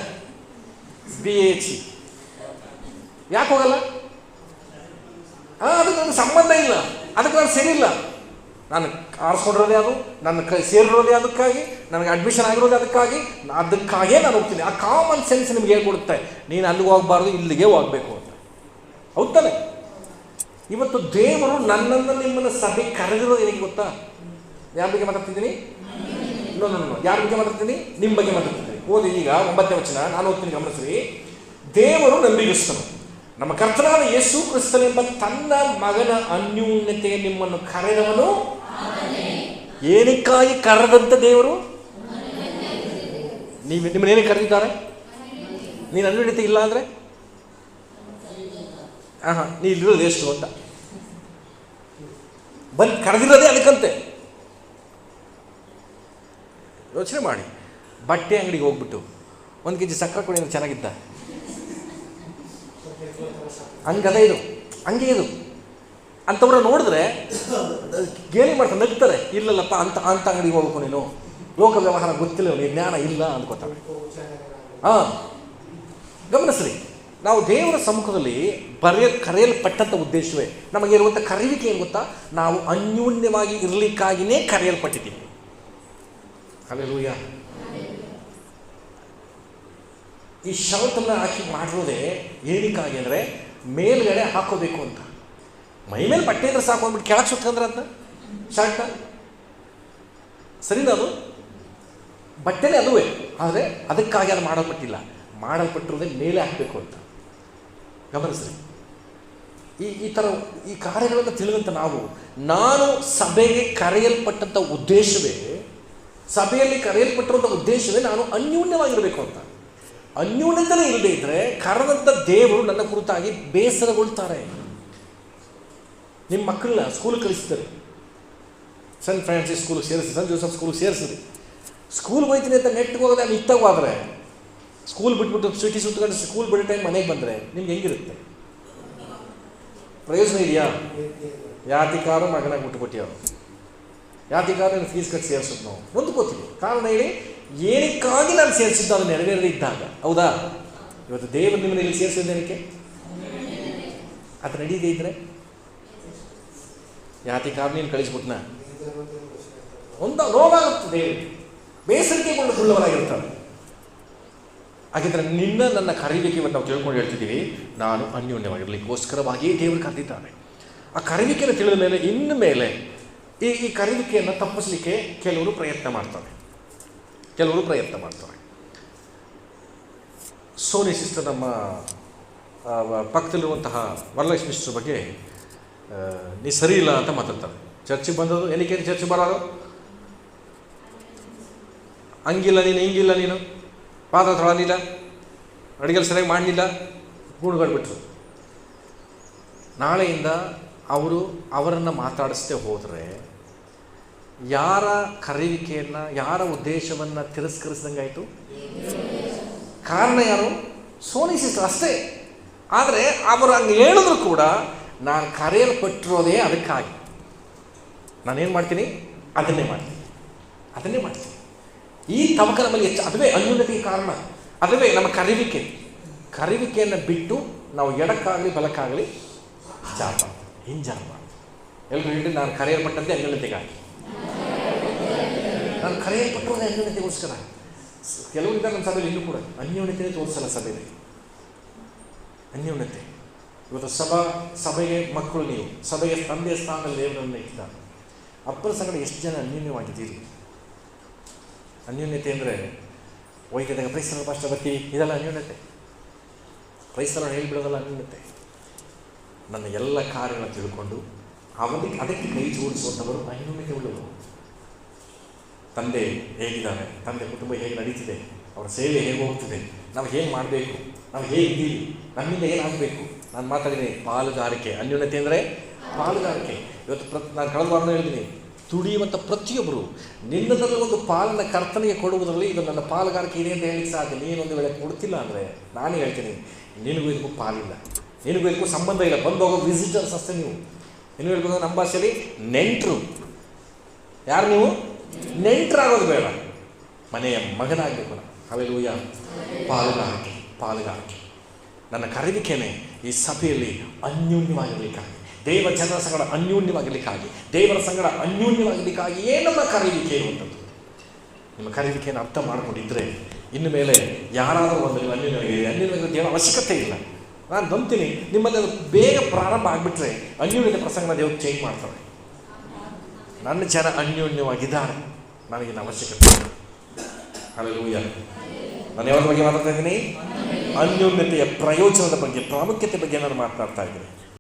A: ಬಿ ಎ ಎಚ್ ಸಿ ಯಾಕೆ ಹೋಗಲ್ಲ? ಹಾಂ ಅದಕ್ಕೆ ನನಗೆ ಸಂಬಂಧ ಇಲ್ಲ. ಅದಕ್ಕೆ ನಾನು ಸರಿ ಇಲ್ಲ. ನಾನು ಆರಿಸ್ಕೊಂಡಿರೋದೇ ಅದು, ನನ್ನ ಕ ಸೇರಿರೋದೇ ಅದಕ್ಕಾಗಿ, ನನಗೆ ಅಡ್ಮಿಷನ್ ಆಗಿರೋದೇ ಅದಕ್ಕಾಗಿ, ಅದಕ್ಕಾಗೇ ನಾನು ಹೋಗ್ತೀನಿ. ಆ ಕಾಮನ್ ಸೆನ್ಸ್ ನಿಮ್ಗೆ ಹೇಳ್ಕೊಡುತ್ತೆ. ನೀನು ಅಲ್ಲಿಗೆ ಹೋಗಬಾರ್ದು, ಇಲ್ಲಿಗೆ ಹೋಗಬೇಕು ಅಂತ. ಹೌದಾನೆ ಇವತ್ತು ದೇವರು ನನ್ನನ್ನು ನಿಮ್ಮನ್ನು ಸಭೆ ಕರೆದಿರೋದು ಏನಕ್ಕೆ ಗೊತ್ತಾ? ಯಾರ ಬಗ್ಗೆ ಮಾತಾಡ್ತಿದ್ದೀನಿ? ನೋ ನೋ ನೋ ಯಾರ ಬಗ್ಗೆ ಮಾತಾಡ್ತೀನಿ ನಿಮ್ಮ ಬಗ್ಗೆ ಮಾತಾಡ್ತಿದ್ದೀನಿ. ಓದಿ ಈಗ ಒಂಬತ್ತನೇ ವಚನ, ನಾನು ಓದ್ತೀನಿ ಗಮನಿಸ್ರಿ. ದೇವರು ನಂಬಿಗಸ್ತನು. ನಮ್ಮ ಕರ್ತನಾದ ಯೇಸು ಕ್ರಿಸ್ತನೆಂಬ ತನ್ನ ಮಗನ ಅನ್ಯೂನ್ಯತೆ ನಿಮ್ಮನ್ನು ಕರೆದವನು? ಏನಕ್ಕಾಗಿ ಕರೆದಂತ ದೇವರು? ನೀವು ನಿಮ್ಮನ್ನ ಏನಕ್ಕೆ ಕರೆದಿದ್ದಾರೆ? ನೀನು ಅನ್ಯೂನ್ಯತೆ ಇಲ್ಲ ಅಂದರೆ? ಹಾಂ ನೀ ಇಲ್ಲಿರೋದು ಎಷ್ಟು ಅಂತ. ಬಂದು ಕರೆದಿರೋದೇ ಅದಕ್ಕಂತೆ. ಯೋಚನೆ ಮಾಡಿ. ಬಟ್ಟೆ ಅಂಗಡಿಗೆ ಹೋಗ್ಬಿಟ್ಟು. ಒಂದು ಕೆ ಜಿ ಸಕ್ಕರೆ ಕೊಡಿ ಚೆನ್ನಾಗಿದ್ದ. ಹಂಗದ ಇದು, ಹಂಗೆ ಇದು. ಅಂಥವ್ರ ನೋಡಿದ್ರೆ ಗೇಲಿ ಮಾಡ್ತಾರೆ ನಗ್ತಾರೆ. ಇಲ್ಲಲ್ಲಪ್ಪ, ಅಂತ ಅಂತ ಅಂಗಡಿಗೆ ಹೋಗ್ಬೇಕು ನೀನು. ಲೋಕ ವ್ಯವಹಾರ ಗೊತ್ತಿಲ್ಲ ನೀನು ಜ್ಞಾನ ಇಲ್ಲ ಅಂದ್ಕೋತಾರೆ ಹಾಂ. ಗಮನಿಸ್ರಿ, ನಾವು ದೇವರ ಸಮ್ಮುಖದಲ್ಲಿ ಬರೆಯ, ಕರೆಯಲ್ಪಟ್ಟಂಥ ಉದ್ದೇಶವೇ. ನಮಗಿರುವಂಥ ಕರೆಯುವಿಕೆ ಏನು ಗೊತ್ತಾ? ನಾವು ಅನ್ಯೋನ್ಯವಾಗಿ ಇರಲಿಕ್ಕಾಗಿಯೇ ಕರೆಯಲ್ಪಟ್ಟಿದ್ದೀವಿ. ಅಲ್ಲೆಲೂಯ ಈ ಶರ್ಟನ್ನು ಹಾಕಿ ಮಾಡಿರೋದೇ ಏನಕ್ಕಾಗಿ ಅಂದರೆ ಮೇಲ್ಗಡೆ ಹಾಕೋಬೇಕು ಅಂತ. ಮೈ ಮೇಲೆ ಬಟ್ಟೆ ಇದ್ರೆ ಸಾಕು ಅಂದ್ಬಿಟ್ಟು ಕೆಳಗೆ ಸುತ್ತಂದ್ರೆ ಅಂತ ಶಾರ್ಟ್ ಸರಿನಾ ಅದು? ಬಟ್ಟೆನೇ ಅದುವೇ, ಆದರೆ ಅದಕ್ಕಾಗಿ ಅದು ಮಾಡಲ್ಪಟ್ಟಿಲ್ಲ. ಮಾಡಲ್ಪಟ್ಟಿರೋದೇ ಮೇಲೆ ಹಾಕಬೇಕು ಅಂತ. ಗಮನಿಸ್ರಿ ಈ ಈ ಥರ ಈ ಕಾರ್ಯಗಳನ್ನು ತಿಳಿದಂಥ ನಾವು, ನಾನು ಸಭೆಗೆ ಕರೆಯಲ್ಪಟ್ಟಂಥ ಉದ್ದೇಶವೇ, ಸಭೆಯಲ್ಲಿ ಕರೆಯಲ್ಪಟ್ಟಿರುವಂಥ ಉದ್ದೇಶವೇ ನಾನು ಅನ್ಯೂನ್ಯವಾಗಿರಬೇಕು ಅಂತ. ಅನ್ಯೂನ್ಯತನೇ ಇಲ್ಲದೆ ಇದ್ದರೆ ಕರೆದಂಥ ದೇವರು ನನ್ನ ಕುರಿತಾಗಿ ಬೇಸರಗೊಳ್ತಾರೆ. ನಿಮ್ಮ ಮಕ್ಕಳನ್ನ ಸ್ಕೂಲ್ ಕಳಿಸ್ತಾರೆ. ಸನ್ ಫ್ರಾನ್ಸಿಸ್ ಸ್ಕೂಲ್ ಸೇರಿಸಿ ಸನ್ ಜೋಸಫ್ ಸ್ಕೂಲ್ ಸೇರಿಸಿದ್ರಿ ಸ್ಕೂಲ್ಗೆ ಹೋಯ್ತೀನಿ ಅಂತ ನೆಟ್ಗೆ ಹೋಗೋದೇ ಅಲ್ಲಿ ಇತ್ತಾಗಾದ್ರೆ ಸ್ಕೂಲ್ ಬಿಟ್ಬಿಟ್ಟು ಸಿಟಿ ಸುತ್ತಕೊಂಡು ಸ್ಕೂಲ್ ಬಿಡೋ ಟೈಮ್ ಮನೆಗೆ ಬಂದರೆ ನಿಮ್ಗೆ ಹೆಂಗಿರುತ್ತೆ? ಪ್ರಯೋಜನ ಇದೆಯಾ? ಯಾತಿಕಾರು ಮಗನಾಗಿ ಬಿಟ್ಟುಕೊಟ್ಟಿಯವರು ಯಾತಿಕಾರು ಫೀಸ್ ಕಟ್ಟಿ ಸೇರಿಸೋದು ನಾವು. ಹೊಂದ್ಕೋತೀವಿ ಕಾರಣ ಹೇಳಿ ಏನಕ್ಕಾಗಿ ನಾನು ಸೇರಿಸಿದ್ದು ಅದು ನೆರವೇರದೇ ಇದ್ದಾಗ? ಹೌದಾ? ಇವತ್ತು ದೇವರು ನಿಮ್ಮನ್ನ ಇಲ್ಲಿ ಸೇರಿಸಿದ್ದೇನಕ್ಕೆ ಅದು ನಡೀದೇ ಇದ್ರೆ? ಯಾತಿಕಾರು ನೀನು ಕಳಿಸ್ಬಿಟ್ನ? ಒಂದು ನೋವಾಗುತ್ತೆ ದೇವರು. ಬೇಸರಿಕೆಗೊಂಡು ಉಳ್ಳವರಾಗಿರ್ತಾರೆ ಹಾಗಿದ್ರೆ ನಿನ್ನ ನನ್ನ ಕರೀಲಿಕ್ಕೆ ಇವತ್ತು ನಾವು ತಿಳ್ಕೊಂಡು ಹೇಳ್ತಿದ್ದೀವಿ. ನಾನು ಅನ್ಯೋನ್ಯವಾಗಿರಲಿಕ್ಕೋಸ್ಕರವಾಗಿಯೇ ದೇವರು ಕರೆದಿದ್ದಾನೆ. ಆ ಕರೀಲಿಕ್ಕೆ ತಿಳಿದ ಮೇಲೆ ಇನ್ನು ಮೇಲೆ ಈ ಈ ಕರೀಲಿಕೆಯನ್ನು ತಪ್ಪಿಸಲಿಕ್ಕೆ ಕೆಲವರು ಪ್ರಯತ್ನ ಮಾಡ್ತಾರೆ. ಕೆಲವರು ಪ್ರಯತ್ನ ಮಾಡ್ತಾರೆ. ಸೋನಿ ಸಿಸ್ಟರ್ ನಮ್ಮ ಪಕ್ಕದಲ್ಲಿರುವಂತಹ ವರಲಕ್ಷ್ಮಿ ಸಿಸ್ಟರ್ ಬಗ್ಗೆ ನೀ ಸರಿ ಇಲ್ಲ ಅಂತ ಮಾತಾಡ್ತಾರೆ. ಚರ್ಚಿಗೆ ಬಂದದ್ದು ಏನಕ್ಕೆ ಚರ್ಚೆ ಬರೋದು ಹಂಗಿಲ್ಲ ನೀನು, ಹಿಂಗಿಲ್ಲ ನೀನು. ಪಾತ್ರ ತೊಳಲಿಲ್ಲ ಅಡುಗೆ ಸರಿಯಾಗಿ ಮಾಡಲಿಲ್ಲ. ಗೂಡುಗಡ್ಬಿಟ್ರು. ನಾಳೆಯಿಂದ ಅವರು ಅವರನ್ನು ಮಾತಾಡಿಸ್ತೇ ಹೋದರೆ ಯಾರ ಕರೆಯುವಿಕೆಯನ್ನು, ಯಾರ ಉದ್ದೇಶವನ್ನು ತಿರಸ್ಕರಿಸಿದಂಗಾಯಿತು ಕಾರಣ ಯಾರು? ಸೋನಿ ಸಿಸ್ಟರ್ ಅಷ್ಟೇ. ಆದರೆ ಅವರು ಹಂಗೆ ಹೇಳಿದ್ರು ಕೂಡ, ನಾನು ಕರೆಯಲ್ಪಟ್ಟಿರೋದೇ ಅದಕ್ಕಾಗಿ. ನಾನೇನು ಮಾಡ್ತೀನಿ? ಅದನ್ನೇ ಮಾಡ್ತೀನಿ. ಅದನ್ನೇ ಮಾಡ್ತೀನಿ. ಈ ತವಕ ನಮ್ಮಲ್ಲಿ ಹೆಚ್ಚು, ಅದುವೇ ಅನ್ಯೂನತೆಗೆ ಕಾರಣ. ಅದುವೇ ನಮ್ಮ ಕರಿವಿಕೆ ಕರಿವಿಕೆಯನ್ನು ಬಿಟ್ಟು ನಾವು ಎಡಕ್ಕಾಗಲಿ, ಬಲಕ್ಕಾಗಲಿ ಜಾರಬಾರ್ದು. ಹಿಂಜಾರಬಾರ್ದು ಎಲ್ಲರೂ ಹೇಳಿ ನಾನು ಕರೆಯಲ್ಪಟ್ಟಂತೆ ಅನ್ಯೂನ್ಯತೆಗಾಗಿ. ನಾನು ಕರೆಯಲ್ಪಟ್ಟಿರೋದೇ ಕೆಲವು ಕೆಲವರಿಂದ ನಮ್ಮ ಸಭೆಯಲ್ಲಿ ಇನ್ನೂ ಕೂಡ ಅನ್ಯೋನ್ಯತೆ ತೋರಿಸಲ್ಲ ಸಭೆಯಲ್ಲಿ. ಅನ್ಯೋನ್ಯತೆ. ಇವತ್ತು ಸಭಾ, ಸಭೆಗೆ ಮಕ್ಕಳು ನೀವು, ಸಭೆಗೆ ತಂದೆಯ ಸ್ಥಾನದಲ್ಲಿ ದೇವರನ್ನು ಇಟ್ಟಿದ್ದಾರೆ ಅಪ್ಪನ ಸಂಗಡ ಎಷ್ಟು ಜನ ಅನ್ಯೋನ್ಯವಾಗಿದ್ದೀರಿ? ಅನ್ಯೋನ್ಯತೆ ಅಂದರೆ ವೈದ್ಯದಾಗ ಪ್ರೈಸರ ಭಾಷೆ ಬತ್ತಿ ಇದೆಲ್ಲ ಅನ್ಯೋನ್ಯತೆ. ಪ್ರೈಸಲ ಹೇಳಿಬಿಡೋದಲ್ಲ ಅನ್ಯೋನ್ಯತೆ. ನನ್ನ ಎಲ್ಲ ಕಾರ್ಯಗಳನ್ನು ತಿಳ್ಕೊಂಡು ಅವನಿಗೆ ಅದಕ್ಕೆ ಕೈ ಜೋಡಿಸುವಂಥವರು ಅನ್ಯೋನ್ಯತೆ ಉಳ್ಳವರು. ತಂದೆ ಹೇಗಿದ್ದಾರೆ ತಂದೆ ಕುಟುಂಬ ಹೇಗೆ ನಡೀತಿದೆ? ಅವರ ಸೇವೆ ಹೇಗೆ ಹೋಗ್ತಿದೆ? ನಾವು ಹೇಗೆ ಮಾಡಬೇಕು? ನಾವು ಹೇಗಿದ್ದೀವಿ ನಮ್ಮಿಂದ ಏನಾಗಬೇಕು? ನಾನು ಮಾತಾಡಿದೆ ಪಾಲುಗಾರಿಕೆ, ಅನ್ಯೂನ್ಯತೆ ಅಂದರೆ ಪಾಲುಗಾರಿಕೆ. ಇವತ್ತು ಪ್ರ ನಾನು ಕಳೆದ ವಾರ ಹೇಳಿದ್ದೀನಿ ತುಡಿಯುವಂಥ ಪ್ರತಿಯೊಬ್ಬರು ನಿನ್ನದರಲ್ಲಿ ಒಂದು ಪಾಲನ ಕರ್ತನಿಗೆ ಕೊಡುವುದರಲ್ಲಿ ಇದು ನನ್ನ ಪಾಲುಗಾರಿಕೆ ಇದೆ ಅಂತ ಹೇಳಿಕ್ಕೆ ಸಾಧ್ಯ. ನೀನೊಂದು ವೇಳೆ ಕೊಡ್ತಿಲ್ಲ ಅಂದರೆ ನಾನು ಹೇಳ್ತೀನಿ, ನಿನಗೂ ಇದಕ್ಕೂ ಪಾಲಿಲ್ಲ. ನಿನಗೂ ಇದಕ್ಕೂ ಸಂಬಂಧ ಇಲ್ಲ. ಬಂದು ಹೋಗೋ ವಿಸಿಟರ್ಸ್ ಅಷ್ಟೇ ನೀವು. ಇನ್ನು ಹೇಳ್ಬೋದು ನಮ್ಮ ಭಾಷೆಯಲ್ಲಿ ನೆಂಟರು. ಯಾರು ನೀವು? ನೆಂಟರಾಗೋದು ಬೇಡ. ಮನೆಯ ಮಗನಾಗಿ ನಾನು ಅವೆಲ್ಲೂಯ ಪಾಲುಗಾರಿಕೆ ಪಾಲುಗಾರಿಕೆ. ನನ್ನ ಕರೆದಿಕೆನೆ ಈ ಸಭೆಯಲ್ಲಿ ಅನ್ಯೂನ್ಯವಾಗಿರಲಿಕ್ಕಾಗಿ. ದೇವ ಜನರ ಸಂಗಡ ಅನ್ಯೂನ್ಯವಾಗಿರಲಿಕ್ಕಾಗಿ. ದೇವರ ಸಂಗಡ ಅನ್ಯೂನ್ಯವಾಗಿರಲಿಕ್ಕಾಗಿಯೇ ನಮ್ಮ ಕರೆವಿಕೆ ಇರುವಂಥದ್ದು ನಿಮ್ಮ ಕರೆವಿಕೆಯನ್ನು ಅರ್ಥ ಮಾಡಿಕೊಂಡಿದ್ದರೆ ಇನ್ನು ಮೇಲೆ ಯಾರಾದರೂ ಒಂದು ನೀವು ಅನ್ಯೂನ್ಯವಾಗಿದೆ ದೇವರ ಅವಶ್ಯಕತೆ ಇಲ್ಲ. ನಾನು ನಂಬ್ತೀನಿ. ನಿಮ್ಮಲ್ಲಿ ಬೇಗ ಪ್ರಾರಂಭ ಆಗಿಬಿಟ್ರೆ ಅನ್ಯೂನ್ಯತೆ ಪ್ರಸಂಗನ ದೇವರು ಚೇಂಜ್ ಮಾಡ್ತಾರೆ. ನನ್ನ ಜನ ಅನ್ಯೋನ್ಯವಾಗಿದ್ದಾರೆ. ನನಗಿನ ಅವಶ್ಯಕತೆ. ಹಲ್ಲೆಲೂಯ ನಾನು ಯಾವ್ದ್ರ ಬಗ್ಗೆ ಮಾತಾಡ್ತಾ ಇದ್ದೀನಿ? ಅನ್ಯೋನ್ಯತೆಯ ಪ್ರಯೋಜನದ ಬಗ್ಗೆ, ಪ್ರಾಮುಖ್ಯತೆ ಬಗ್ಗೆ ನಾನು ಮಾತನಾಡ್ತಾ ಇದ್ದೀನಿ.